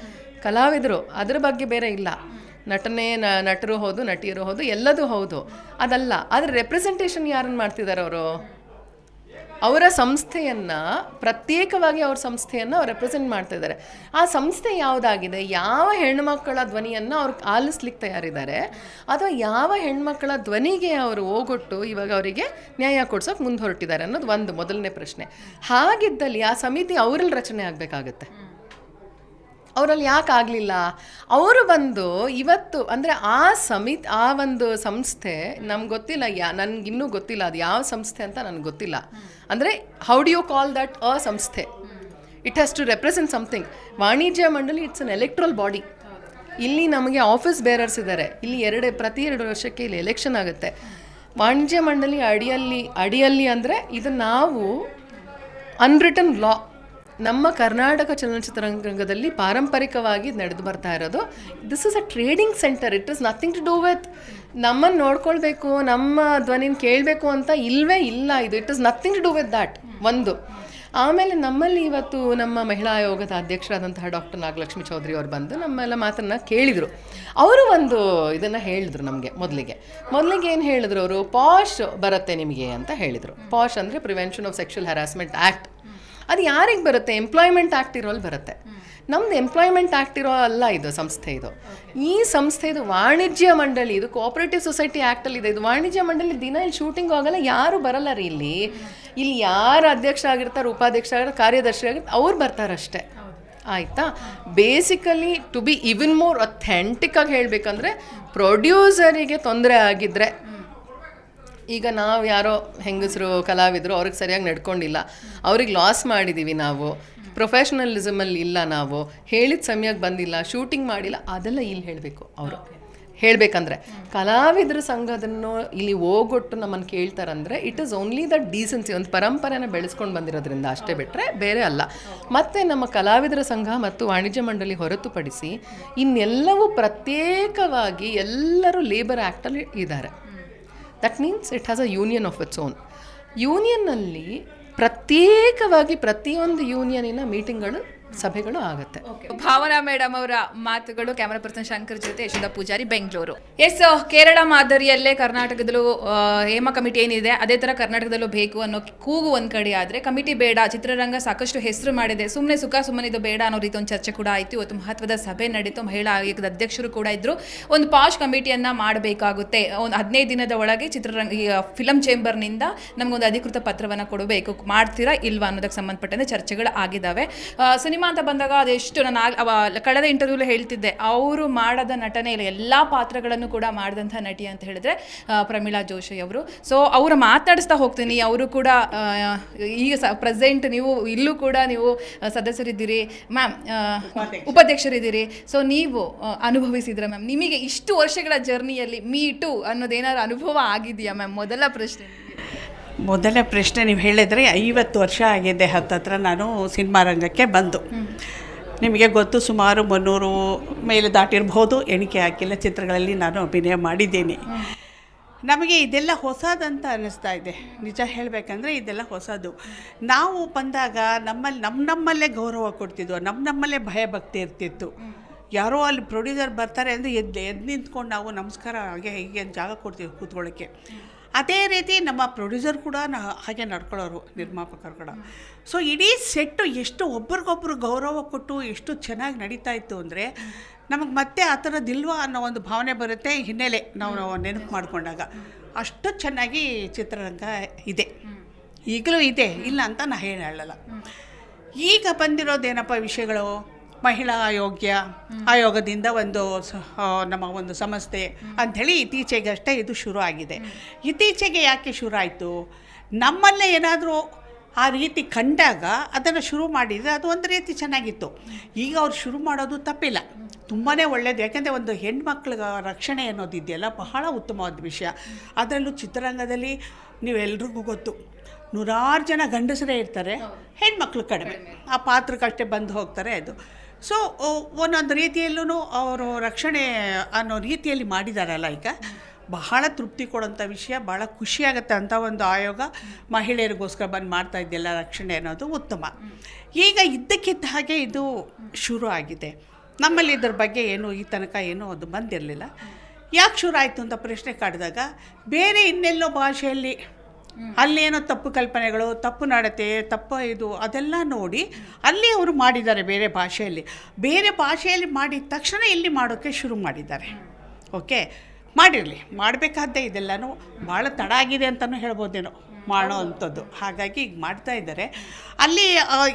ಕಲಾವಿದರು ಅದ್ರ ಬಗ್ಗೆ ಬೇರೆ ಇಲ್ಲ. ನಟನೆ ನಟರು ಹೌದು, ನಟಿಯರು ಹೌದು, ಎಲ್ಲದೂ ಹೌದು. ಅದಲ್ಲ, ಆದರೆ ರೆಪ್ರೆಸೆಂಟೇಷನ್ ಯಾರನ್ನು ಮಾಡ್ತಿದ್ದಾರೆ ಅವರು? ಅವರ ಸಂಸ್ಥೆಯನ್ನು, ಪ್ರತ್ಯೇಕವಾಗಿ ಅವ್ರ ಸಂಸ್ಥೆಯನ್ನು ಅವ್ರು ರೆಪ್ರೆಸೆಂಟ್ ಮಾಡ್ತಾ ಇದ್ದಾರೆ ಆ ಸಂಸ್ಥೆ ಯಾವುದಾಗಿದೆ? ಯಾವ ಹೆಣ್ಮಕ್ಕಳ ಧ್ವನಿಯನ್ನು ಅವ್ರು ಆಲಿಸ್ಲಿಕ್ಕೆ ತಯಾರಿದ್ದಾರೆ? ಅಥವಾ ಯಾವ ಹೆಣ್ಮಕ್ಕಳ ಧ್ವನಿಗೆ ಅವರು ಹೋಗೊಟ್ಟು ಇವಾಗ ಅವರಿಗೆ ನ್ಯಾಯ ಕೊಡ್ಸೋಕೆ ಮುಂದೆ ಹೊರಟಿದ್ದಾರೆ ಅನ್ನೋದು ಒಂದು ಮೊದಲನೇ ಪ್ರಶ್ನೆ. ಹಾಗಿದ್ದಲ್ಲಿ ಆ ಸಮಿತಿ ಅವರಲ್ಲಿ ರಚನೆ ಆಗಬೇಕಾಗತ್ತೆ. ಅವರಲ್ಲಿ ಯಾಕೆ ಆಗಲಿಲ್ಲ? ಅವರು ಬಂದು ಇವತ್ತು ಅಂದರೆ ಆ ಸಮಿತ್, ಆ ಒಂದು ಸಂಸ್ಥೆ ನಮ್ಗೆ ಗೊತ್ತಿಲ್ಲ ಯಾ ನನಗಿನ್ನೂ ಗೊತ್ತಿಲ್ಲ ಅದು ಯಾವ ಸಂಸ್ಥೆ ಅಂತ ನನಗೆ ಗೊತ್ತಿಲ್ಲ. ಅಂದರೆ how do you call that a ಸಂಸ್ಥೆ? It has to represent something ವಾಣಿಜ್ಯ ಮಂಡಳಿ ಇಟ್ಸ್ ಅನ್ ಎಲೆಕ್ಟ್ರಲ್ ಬಾಡಿ ಇಲ್ಲಿ ನಮಗೆ ಆಫೀಸ್ ಬೇರರ್ಸ್ ಇದ್ದಾರೆ ಇಲ್ಲಿ ಎರಡು, ಪ್ರತಿ ಎರಡು ವರ್ಷಕ್ಕೆ ಇಲ್ಲಿ ಎಲೆಕ್ಷನ್ ಆಗುತ್ತೆ. ವಾಣಿಜ್ಯ ಮಂಡಳಿ ಅಡಿಯಲ್ಲಿ ಅಡಿಯಲ್ಲಿ ಅಂದರೆ ಇದು ನಾವು ಅನ್ರಿಟನ್ ಲಾ ನಮ್ಮ ಕರ್ನಾಟಕ ಚಲನಚಿತ್ರರಂಗದಲ್ಲಿ ಪಾರಂಪರಿಕವಾಗಿ ನಡೆದು ಬರ್ತಾ ಇರೋದು this is a trading centre it is nothing to do with ನಮ್ಮನ್ನು ನೋಡ್ಕೊಳ್ಬೇಕು, ನಮ್ಮ ಧ್ವನಿನ ಕೇಳಬೇಕು ಅಂತ ಇಲ್ವೇ ಇಲ್ಲ ಇದು. It is nothing to do with that ಒಂದು. ಆಮೇಲೆ ನಮ್ಮಲ್ಲಿ ಇವತ್ತು ನಮ್ಮ ಮಹಿಳಾ ಆಯೋಗದ ಅಧ್ಯಕ್ಷರಾದಂತಹ ಡಾಕ್ಟರ್ ನಾಗಲಕ್ಷ್ಮಿ ಚೌಧರಿ ಅವರು ಬಂದು ನಮ್ಮೆಲ್ಲ ಮಾತನ್ನು ಕೇಳಿದರು. ಅವರು ಒಂದು ಇದನ್ನು ಹೇಳಿದರು ನಮಗೆ ಮೊದಲಿಗೆ. ಮೊದಲಿಗೆ ಏನು ಹೇಳಿದ್ರು ಅವರು? ಪಾಶ್ ಬರುತ್ತೆ ನಿಮಗೆ ಅಂತ ಹೇಳಿದರು. ಪಾಶ್ ಅಂದರೆ prevention of sexual harassment act ಅದು ಯಾರಿಗೆ ಬರುತ್ತೆ? ಎಂಪ್ಲಾಯ್ಮೆಂಟ್ ಆ್ಯಕ್ಟ್ ಇರೋಲ್ಲಿ ಬರುತ್ತೆ. ನಮ್ದು ಎಂಪ್ಲಾಯ್ಮೆಂಟ್ ಆ್ಯಕ್ಟ್ ಇರೋ ಅಲ್ಲ ಇದು ಸಂಸ್ಥೆ ಇದು. ಈ ಸಂಸ್ಥೆ ಇದು ವಾಣಿಜ್ಯ ಮಂಡಳಿ ಇದು ಕೋಆಪರೇಟಿವ್ ಸೊಸೈಟಿ ಆ್ಯಕ್ಟಲ್ಲಿ ಇದೆ ಇದು ವಾಣಿಜ್ಯ ಮಂಡಳಿ ದಿನ ಇಲ್ಲಿ ಶೂಟಿಂಗ್ ಆಗಲ್ಲ ಯಾರು ಬರಲ್ಲ ರೀ ಇಲ್ಲಿ. ಇಲ್ಲಿ ಯಾರು ಅಧ್ಯಕ್ಷ ಆಗಿರ್ತಾರೆ ಉಪಾಧ್ಯಕ್ಷ ಆಗಿರ್ತಾರೆ ಕಾರ್ಯದರ್ಶಿ ಆಗಿರ್ತಾರೆ ಅವ್ರು ಬರ್ತಾರಷ್ಟೇ ಆಯಿತಾ? Basically to be even more authentic ಆಗಿ ಹೇಳಬೇಕಂದ್ರೆ ಪ್ರೊಡ್ಯೂಸರಿಗೆ ತೊಂದರೆ ಆಗಿದ್ದರೆ ಈಗ ನಾವು ಯಾರೋ ಹೆಂಗಸರು ಕಲಾವಿದರು ಅವ್ರಿಗೆ ಸರಿಯಾಗಿ ನಡ್ಕೊಂಡಿಲ್ಲ. ಅವ್ರಿಗೆ ಲಾಸ್ ಮಾಡಿದ್ದೀವಿ ನಾವು. ಪ್ರೊಫೆಷ್ನಲಿಸಮಲ್ಲಿ ಇಲ್ಲ ನಾವು. ಹೇಳಿದ ಸಮಯಕ್ಕೆ ಬಂದಿಲ್ಲ ಶೂಟಿಂಗ್ ಮಾಡಿಲ್ಲ ಅದೆಲ್ಲ ಇಲ್ಲಿ ಹೇಳಬೇಕು ಅವರು. ಹೇಳಬೇಕಂದ್ರೆ ಕಲಾವಿದರ ಸಂಘದನ್ನು ಇಲ್ಲಿ ಹೋಗೊಟ್ಟು ನಮ್ಮನ್ನು ಕೇಳ್ತಾರಂದ್ರೆ it is only the decency ಒಂದು ಪರಂಪರೆನ ಬೆಳೆಸ್ಕೊಂಡು ಬಂದಿರೋದ್ರಿಂದ ಅಷ್ಟೇ ಬಿಟ್ಟರೆ ಬೇರೆ ಅಲ್ಲ. ಮತ್ತು ನಮ್ಮ ಕಲಾವಿದರ ಸಂಘ ಮತ್ತು ವಾಣಿಜ್ಯ ಮಂಡಳಿ ಹೊರತುಪಡಿಸಿ ಇನ್ನೆಲ್ಲವೂ ಪ್ರತ್ಯೇಕವಾಗಿ ಎಲ್ಲರೂ ಲೇಬರ್ ಆ್ಯಕ್ಟಲ್ಲಿ ಇದ್ದಾರೆ. That means it has a union of its own ಯೂನಿಯನ್ನಲ್ಲಿ ಪ್ರತ್ಯೇಕವಾಗಿ ಪ್ರತಿಯೊಂದು ಯೂನಿಯನಿನ ಮೀಟಿಂಗ್ಗಳು ಸಭೆಗಳು ಆಗುತ್ತೆ. ಭಾವನಾ ಮೇಡಮ್ ಅವರ ಮಾತುಗಳು ಕ್ಯಾಮರಾ ಪರ್ಸನ್ ಶಂಕರ್ ಜೊತೆ ಯಶೋಧ ಪೂಜಾರಿ, ಬೆಂಗಳೂರು. ಎಸ್ ಕೇರಳ ಮಾದರಿಯಲ್ಲೇ ಕರ್ನಾಟಕದಲ್ಲೂ ಹೇಮ ಕಮಿಟಿ ಏನಿದೆ, ಅದೇ ತರ ಕರ್ನಾಟಕದಲ್ಲೂ ಬೇಕು ಅನ್ನೋ ಕೂಗು ಒಂದ್ ಕಡೆ ಆದ್ರೆ ಕಮಿಟಿ ಬೇಡ, ಚಿತ್ರರಂಗ ಸಾಕಷ್ಟು ಹೆಸರು ಮಾಡಿದೆ. ಸುಮ್ಮನೆ ಸುಖ, ಸುಮ್ಮನೆ ಇದು ಬೇಡ ಅನ್ನೋ ರೀತಿ ಒಂದು ಚರ್ಚೆ ಕೂಡ ಆಯಿತು. ಇವತ್ತು ಮಹತ್ವದ ಸಭೆ ನಡೀತು. ಮಹಿಳಾ ಆಯೋಗದ ಅಧ್ಯಕ್ಷರು ಕೂಡ ಇದ್ರು. ಒಂದು ಪಾಶ್ ಕಮಿಟಿಯನ್ನ ಮಾಡಬೇಕಾಗುತ್ತೆ. ಒಂದು ಹದಿನೈದು ದಿನದ ಒಳಗೆ ಚಿತ್ರರಂಗ ಫಿಲಂ ಚೇಂಬರ್ನಿಂದ ನಮಗೊಂದು ಅಧಿಕೃತ ಪತ್ರವನ್ನು ಕೊಡಬೇಕು. ಮಾಡ್ತೀರಾ ಇಲ್ವಾ ಅನ್ನೋದಕ್ಕೆ ಸಂಬಂಧಪಟ್ಟಂತೆ ಚರ್ಚೆಗಳು ಆಗಿದ್ದಾವೆ ಸೊ ಸಿನಿಮಾ ಅಂತ ಬಂದಾಗ ಅದೆಷ್ಟು ನಾನು ಆಗ ಕಳೆದ ಇಂಟರ್ವ್ಯೂಲ್ಲಿ ಹೇಳ್ತಿದ್ದೆ ಅವರು ಮಾಡದ ನಟನೆ ಇಲ್ಲ ಎಲ್ಲ ಪಾತ್ರಗಳನ್ನು ಕೂಡ ಮಾಡಿದಂಥ ನಟಿ ಅಂತ ಹೇಳಿದ್ರೆ ಪ್ರಮೀಳಾ ಜೋಶಿ ಅವರು. ಸೊ ಅವರು ಮಾತಾಡಿಸ್ತಾ ಹೋಗ್ತೀನಿ ಅವರು ಕೂಡ ಈಗ ಸ ಪ್ರೆಸೆಂಟ್ ನೀವು ಇಲ್ಲೂ ಕೂಡ ನೀವು ಸದಸ್ಯರಿದ್ದೀರಿ ಮ್ಯಾಮ್ ಉಪಾಧ್ಯಕ್ಷರಿದ್ದೀರಿ. ಸೊ ನೀವು ಅನುಭವಿಸಿದ್ರೆ ಮ್ಯಾಮ್ ನಿಮಗೆ ಇಷ್ಟು ವರ್ಷಗಳ ಜರ್ನಿಯಲ್ಲಿ ಮೀ ಟು ಅನ್ನೋದೇನಾದ್ರು ಅನುಭವ ಆಗಿದೆಯಾ ಮ್ಯಾಮ್ ಮೊದಲ ಪ್ರಶ್ನೆ. ಮೊದಲ ಪ್ರಶ್ನೆ ನೀವು ಹೇಳಿದರೆ ಐವತ್ತು ವರ್ಷ ಆಗಿದೆ ಹತ್ತತ್ರ ನಾನು ಸಿನಿಮಾ ರಂಗಕ್ಕೆ ಬಂದು. ನಿಮಗೆ ಗೊತ್ತು ಸುಮಾರು ಮುನ್ನೂರು ಮೇಲೆ ದಾಟಿರ್ಬೋದು ಎಣಿಕೆ ಹಾಕಿಲ್ಲ ಚಿತ್ರಗಳಲ್ಲಿ ನಾನು ಅಭಿನಯ ಮಾಡಿದ್ದೀನಿ. ನಮಗೆ ಇದೆಲ್ಲ ಹೊಸದಂತ ಅನ್ನಿಸ್ತಾ ಇದೆ. ನಿಜ ಹೇಳಬೇಕಂದ್ರೆ ಇದೆಲ್ಲ ಹೊಸದು. ನಾವು ಬಂದಾಗ ನಮ್ಮಲ್ಲಿ ನಮ್ಮ ನಮ್ಮಲ್ಲೇ ಗೌರವ ಕೊಡ್ತಿದ್ವು ನಮ್ಮ ನಮ್ಮಲ್ಲೇ ಭಯಭಕ್ತಿ ಇರ್ತಿತ್ತು. ಯಾರೋ ಅಲ್ಲಿ ಪ್ರೊಡ್ಯೂಸರ್ ಬರ್ತಾರೆ ಅಂದರೆ ಎದ್ದು ಎದ್ದು ನಿಂತ್ಕೊಂಡು ನಾವು ನಮಸ್ಕಾರ ಹಾಗೆ ಹೀಗೆ ಜಾಗ ಕೊಡ್ತೀವಿ ಕೂತ್ಕೊಳ್ಳೋಕ್ಕೆ. ಅದೇ ರೀತಿ ನಮ್ಮ ಪ್ರೊಡ್ಯೂಸರ್ ಕೂಡ ಹಾಗೆ ನಡ್ಕೊಳ್ಳೋರು, ನಿರ್ಮಾಪಕರು ಕೂಡ. ಸೊ ಇಡೀ ಸೆಟ್ಟು ಎಷ್ಟು ಒಬ್ರಿಗೊಬ್ರು ಗೌರವ ಕೊಟ್ಟು ಎಷ್ಟು ಚೆನ್ನಾಗಿ ನಡೀತಾ ಇತ್ತು ಅಂದರೆ, ನಮಗೆ ಮತ್ತೆ ಆ ಥರದಿಲ್ವಾ ಅನ್ನೋ ಒಂದು ಭಾವನೆ ಬರುತ್ತೆ ಹಿನ್ನೆಲೆ ನಾವು ನಾವು ನೆನಪು ಮಾಡಿಕೊಂಡಾಗ. ಅಷ್ಟು ಚೆನ್ನಾಗಿ ಚಿತ್ರರಂಗ ಇದೆ. ಈಗಲೂ ಇದೆ, ಇಲ್ಲ ಅಂತ ನಾ ಹೇಳಲ್ಲ. ಈಗ ಬಂದಿರೋದೇನಪ್ಪ ವಿಷಯಗಳು? ಮಹಿಳಾ ಆಯೋಗ್ಯ ಆಯೋಗದಿಂದ ಒಂದು ನಮ್ಮ ಒಂದು ಸಂಸ್ಥೆ ಅಂಥೇಳಿ ಇತ್ತೀಚೆಗಷ್ಟೇ ಇದು ಶುರು ಆಗಿದೆ. ಇತ್ತೀಚೆಗೆ ಯಾಕೆ ಶುರು ಆಯಿತು? ನಮ್ಮಲ್ಲೇ ಏನಾದರೂ ಆ ರೀತಿ ಕಂಡಾಗ ಅದನ್ನು ಶುರು ಮಾಡಿದರೆ ಅದು ಒಂದು ರೀತಿ ಚೆನ್ನಾಗಿತ್ತು. ಈಗ ಅವ್ರು ಶುರು ಮಾಡೋದು ತಪ್ಪಿಲ್ಲ. ತುಂಬಾ ಒಳ್ಳೆಯದು ಯಾಕೆಂದರೆ ಒಂದು ಹೆಣ್ಮಕ್ಳಿಗೆ ರಕ್ಷಣೆ ಅನ್ನೋದಿದೆಯಲ್ಲ ಬಹಳ ಉತ್ತಮವಾದ ವಿಷಯ. ಅದರಲ್ಲೂ ಚಿತ್ರರಂಗದಲ್ಲಿ ನೀವೆಲ್ರಿಗೂ ಗೊತ್ತು, ನೂರಾರು ಜನ ಗಂಡಸರೇ ಇರ್ತಾರೆ, ಹೆಣ್ಮಕ್ಳು ಕಡಿಮೆ. ಆ ಪಾತ್ರಕ್ಕಷ್ಟೇ ಬಂದು ಹೋಗ್ತಾರೆ ಅದು. ಸೊ ಒಂದೊಂದು ರೀತಿಯಲ್ಲೂ ಅವರು ರಕ್ಷಣೆ ಅನ್ನೋ ರೀತಿಯಲ್ಲಿ ಮಾಡಿದಾರಲ್ಲ ಈಗ. ಬಹಳ ತೃಪ್ತಿ ಕೊಡೋಂಥ ವಿಷಯ ಭಾಳ ಖುಷಿಯಾಗುತ್ತೆ ಅಂತ ಒಂದು ಆಯೋಗ ಮಹಿಳೆಯರಿಗೋಸ್ಕರ ಬಂದು ಮಾಡ್ತಾ ಇದೆಯಲ್ಲ ರಕ್ಷಣೆ ಅನ್ನೋದು ಉತ್ತಮ. ಈಗ ಇದ್ದಕ್ಕಿದ್ದ ಹಾಗೆ ಇದು ಶುರು ಆಗಿದೆ. ನಮ್ಮಲ್ಲಿ ಇದ್ರ ಬಗ್ಗೆ ಏನು, ಈ ತನಕ ಏನು ಅದು ಬಂದಿರಲಿಲ್ಲ. ಯಾಕೆ ಶುರು ಆಯಿತು ಅಂತ ಪ್ರಶ್ನೆ ಕಾಡಿದಾಗ, ಬೇರೆ ಇನ್ನೆಲ್ಲೋ ಭಾಷೆಯಲ್ಲಿ ಅಲ್ಲೇನೋ ತಪ್ಪು ಕಲ್ಪನೆಗಳು ತಪ್ಪು ನಡತೆ ತಪ್ಪು ಇದು ಅದೆಲ್ಲ ನೋಡಿ ಅಲ್ಲಿ ಅವರು ಮಾಡಿದ್ದಾರೆ ಬೇರೆ ಭಾಷೆಯಲ್ಲಿ. ಬೇರೆ ಭಾಷೆಯಲ್ಲಿ ಮಾಡಿದ ತಕ್ಷಣ ಇಲ್ಲಿ ಮಾಡೋಕ್ಕೆ ಶುರು ಮಾಡಿದ್ದಾರೆ. ಓಕೆ? ಮಾಡಿರಲಿ. ಮಾಡಬೇಕಾದ್ದೇ ಇದೆಲ್ಲನೂ ಭಾಳ ತಡ ಆಗಿದೆ ಅಂತಲೂ ಹೇಳ್ಬೋದೇನೋ ಮಾಡೋ ಅಂಥದ್ದು. ಹಾಗಾಗಿ ಈಗ ಮಾಡ್ತಾ ಇದ್ದಾರೆ. ಅಲ್ಲಿ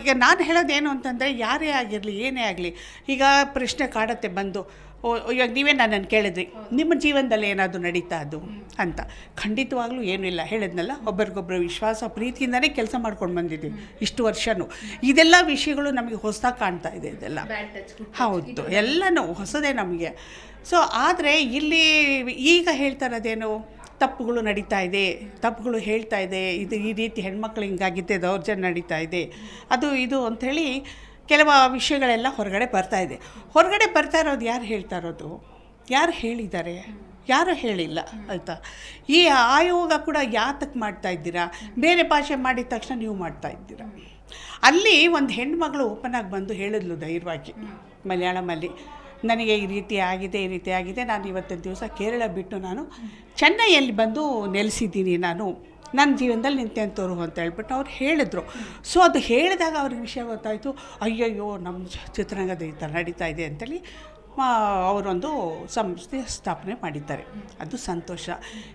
ಈಗ ನಾನು ಹೇಳೋದೇನು ಅಂತಂದರೆ ಯಾರೇ ಆಗಿರಲಿ ಏನೇ ಆಗಲಿ ಈಗ ಪ್ರಶ್ನೆ ಕಾಡತ್ತೆ ಬಂದು ಓ ಇವಾಗ ನೀವೇ ನಾನು ಕೇಳಿದ್ರಿ. ನಿಮ್ಮ ಜೀವನದಲ್ಲಿ ಏನಾದರೂ ನಡೀತಾ ಅದು ಅಂತ. ಖಂಡಿತವಾಗ್ಲೂ ಏನೂ ಇಲ್ಲ. ಹೇಳಿದ್ನಲ್ಲ ಒಬ್ಬರಿಗೊಬ್ಬರು ವಿಶ್ವಾಸ ಪ್ರೀತಿಯಿಂದನೇ ಕೆಲಸ ಮಾಡ್ಕೊಂಡು ಬಂದಿದ್ದೀವಿ. ಇಷ್ಟು ವರ್ಷವೂ ಇದೆಲ್ಲ ವಿಷಯಗಳು ನಮಗೆ ಹೊಸದಾಗಿ ಕಾಣ್ತಾ ಇದೆ ಇದೆಲ್ಲ. ಹೌದು. ಎಲ್ಲನೂ ಹೊಸದೇ ನಮಗೆ. ಸೊ ಆದರೆ ಇಲ್ಲಿ ಈಗ ಹೇಳ್ತಾ ಇರೋದೇನು? ತಪ್ಪುಗಳು ನಡೀತಾ ಇದೆ. ತಪ್ಪುಗಳು ಹೇಳ್ತಾ ಇದೆ. ಇದು ಈ ರೀತಿ ಹೆಣ್ಮಕ್ಳು ಹಿಂಗಾಗಿದೆ ದೌರ್ಜನ್ಯ ನಡೀತಾ ಇದೆ. ಅದು ಇದು ಅಂಥೇಳಿ ಕೆಲವು ವಿಷಯಗಳೆಲ್ಲ ಹೊರಗಡೆ ಬರ್ತಾ ಇದೆ. ಹೊರಗಡೆ ಬರ್ತಾ ಇರೋದು ಯಾರು ಹೇಳ್ತಾ ಇರೋದು? ಯಾರು ಹೇಳಿದ್ದಾರೆ? ಯಾರೂ ಹೇಳಿಲ್ಲ, ಆಯಿತಾ? ಈ ಆಯೋಗ ಕೂಡ ಯಾತಕ್ಕೆ ಮಾಡ್ತಾ ಇದ್ದೀರಾ? ಬೇರೆ ಭಾಷೆ ಮಾಡಿದ ತಕ್ಷಣ ನೀವು ಮಾಡ್ತಾ ಇದ್ದೀರಾ? ಅಲ್ಲಿ ಒಂದು ಹೆಣ್ಮಗಳು ಓಪನ್ ಆಗಿ ಬಂದು ಹೇಳಿದ್ಲು ಧೈರ್ಯವಾಗಿ, ಮಲಯಾಳಮಲ್ಲಿ. ನನಗೆ ಈ ರೀತಿ ಆಗಿದೆ, ಈ ರೀತಿ ಆಗಿದೆ. ನಾನು ಇವತ್ತಿನ ದಿವಸ ಕೇರಳ ಬಿಟ್ಟು ನಾನು ಚೆನ್ನೈಯಲ್ಲಿ ಬಂದು ನೆಲೆಸಿದ್ದೀನಿ ನಾನು. ನನ್ನ ಜೀವನದಲ್ಲಿ ನಿಂತೆಂಥವ್ರು ಅಂತ ಹೇಳ್ಬಿಟ್ಟು ಅವ್ರು ಹೇಳಿದ್ರು. ಸೊ ಅದು ಹೇಳಿದಾಗ ಅವ್ರಿಗೆ ವಿಷಯ ಗೊತ್ತಾಯಿತು. ಅಯ್ಯಯ್ಯೋ ನಮ್ಮ ಚಿತ್ರರಂಗದ ಈ ಥರ ನಡೀತಾ ಇದೆ ಅಂತೇಳಿ ಅವರೊಂದು ಸಂಸ್ಥೆ ಸ್ಥಾಪನೆ ಮಾಡಿದ್ದಾರೆ. ಅದು ಸಂತೋಷ.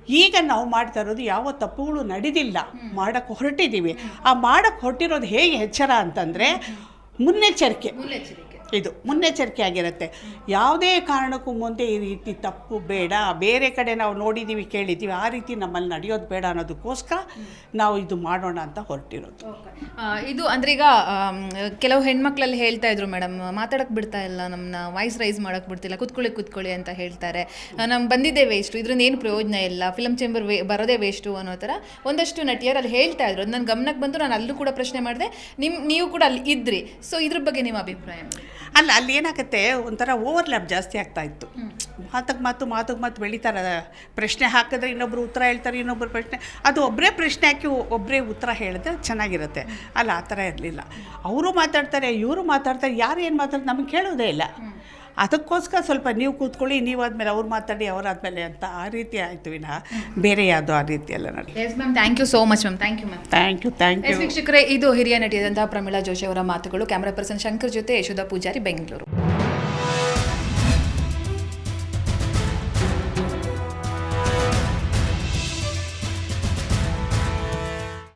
ಈಗ ನಾವು ಮಾಡ್ತಾ ಇರೋದು ಯಾವ ತಪ್ಪುಗಳು ನಡೆದಿಲ್ಲ. ಮಾಡೋಕ್ಕೆ ಹೊರಟಿದ್ದೀವಿ. ಆ ಮಾಡೋಕ್ಕೆ ಹೊರಟಿರೋದು ಹೇಗೆ ಎಚ್ಚರ ಅಂತಂದರೆ ಮುನ್ನೆಚ್ಚರಿಕೆ. ಇದು ಮುನ್ನೆಚ್ಚರಿಕೆ ಆಗಿರುತ್ತೆ ಯಾವುದೇ ಕಾರಣಕ್ಕೂ ಮುಂದೆ ಈ ರೀತಿ ತಪ್ಪು, ಬೇಡ, ಬೇರೆ ಕಡೆ ನಾವು ನೋಡಿದ್ದೀವಿ ಕೇಳಿದ್ದೀವಿ ಆ ರೀತಿ ನಮ್ಮಲ್ಲಿ ನಡೆಯೋದು ಬೇಡ ಅನ್ನೋದಕ್ಕೋಸ್ಕರ ನಾವು ಇದು ಮಾಡೋಣ ಅಂತ ಹೊರಟಿರೋದು. ಇದು ಅಂದ್ರೆ ಈಗ ಕೆಲವು ಹೆಣ್ಮಕ್ಳಲ್ಲಿ ಹೇಳ್ತಾ ಇದ್ರು ಮೇಡಮ್ ಮಾತಾಡಕ್ಕೆ ಬಿಡ್ತಾ ಇಲ್ಲ ನಮ್ಮನ್ನ ವಾಯ್ಸ್ ರೈಸ್ ಮಾಡೋಕ್ಕೆ ಬಿಡ್ತಿಲ್ಲ, ಕುತ್ಕೊಳ್ಳಿ ಕುತ್ಕೊಳ್ಳಿ ಅಂತ ಹೇಳ್ತಾರೆ. ನಮ್ಮ ಬಂದಿದ್ದೇ ವೇಸ್ಟು ಇದರಿಂದ ಏನು ಪ್ರಯೋಜನ ಇಲ್ಲ ಫಿಲಮ್ ಚೇಂಬರ್ ವೇ, ಬರೋದೇ ವೇಸ್ಟು ಅನ್ನೋ ಥರ ಒಂದಷ್ಟು ನಟಿಯರು ಅಲ್ಲಿ ಹೇಳ್ತಾ ಇದ್ರು. ನನ್ನ ಗಮನಕ್ಕೆ ಬಂತು, ನಾನು ಅಲ್ಲೂ ಕೂಡ ಪ್ರಶ್ನೆ ಮಾಡಿದೆ ನಿಮ್ಮ ನೀವು ಕೂಡ ಅಲ್ಲಿ ಇದ್ರಿ. ಸೊ ಇದ್ರ ಬಗ್ಗೆ ನಿಮ್ಮ ಅಭಿಪ್ರಾಯ ಅಲ್ಲ ಅಲ್ಲಿ ಏನಾಗುತ್ತೆ ಒಂಥರ ಓವರ್ಲ್ಯಾಪ್ ಜಾಸ್ತಿ ಆಗ್ತಾ ಇತ್ತು. ಮಾತಕ್ಕೆ ಮಾತು ಮಾತಕ್ಕೆ ಮಾತು ಬೆಳೀತಾರೆ. ಪ್ರಶ್ನೆ ಹಾಕಿದ್ರೆ ಇನ್ನೊಬ್ರು ಉತ್ತರ ಹೇಳ್ತಾರೆ ಇನ್ನೊಬ್ರು ಪ್ರಶ್ನೆ. ಅದು ಒಬ್ಬರೇ ಪ್ರಶ್ನೆ ಹಾಕಿ ಒಬ್ಬರೇ ಉತ್ತರ ಹೇಳಿದ್ರೆ ಚೆನ್ನಾಗಿರುತ್ತೆ. ಅಲ್ಲ ಆ ಥರ ಇರಲಿಲ್ಲ. ಅವರು ಮಾತಾಡ್ತಾರೆ ಇವರು ಮಾತಾಡ್ತಾರೆ ಯಾರು ಏನು ಮಾತಾಡ್ತಾರೆ ನಮಗೆ ಕೇಳೋದೇ ಇಲ್ಲ. ಅದಕ್ಕೋಸ್ಕರ ಸ್ವಲ್ಪ ನೀವು ಕೂತ್ಕೊಳ್ಳಿ ನೀವು ಆದಮೇಲೆ ಅವ್ರು ಮಾತಾಡಿ ಅವರಾದ್ಮೇಲೆ ಅಂತ ಆ ರೀತಿ ಆಯ್ತು ವಿನಃ. ಬೇರೆ ಯಾವುದೋ ಆ ರೀತಿ ಎಲ್ಲ ನೋಡಿ yes ma'am thank you so much ma'am thank you ma'am thank you thank you ವೀಕ್ಷಕರೇ ಇದು ಹಿರಿಯ ನಟಿಯಾದಂತಹ ಪ್ರಮೀಳಾ ಜೋಶಿ ಅವರ ಮಾತುಗಳು. ಕ್ಯಾಮರಾ ಪರ್ಸನ್ ಶಂಕರ್ ಜೊತೆ ಯಶೋಧ ಪೂಜಾರಿ ಬೆಂಗಳೂರು.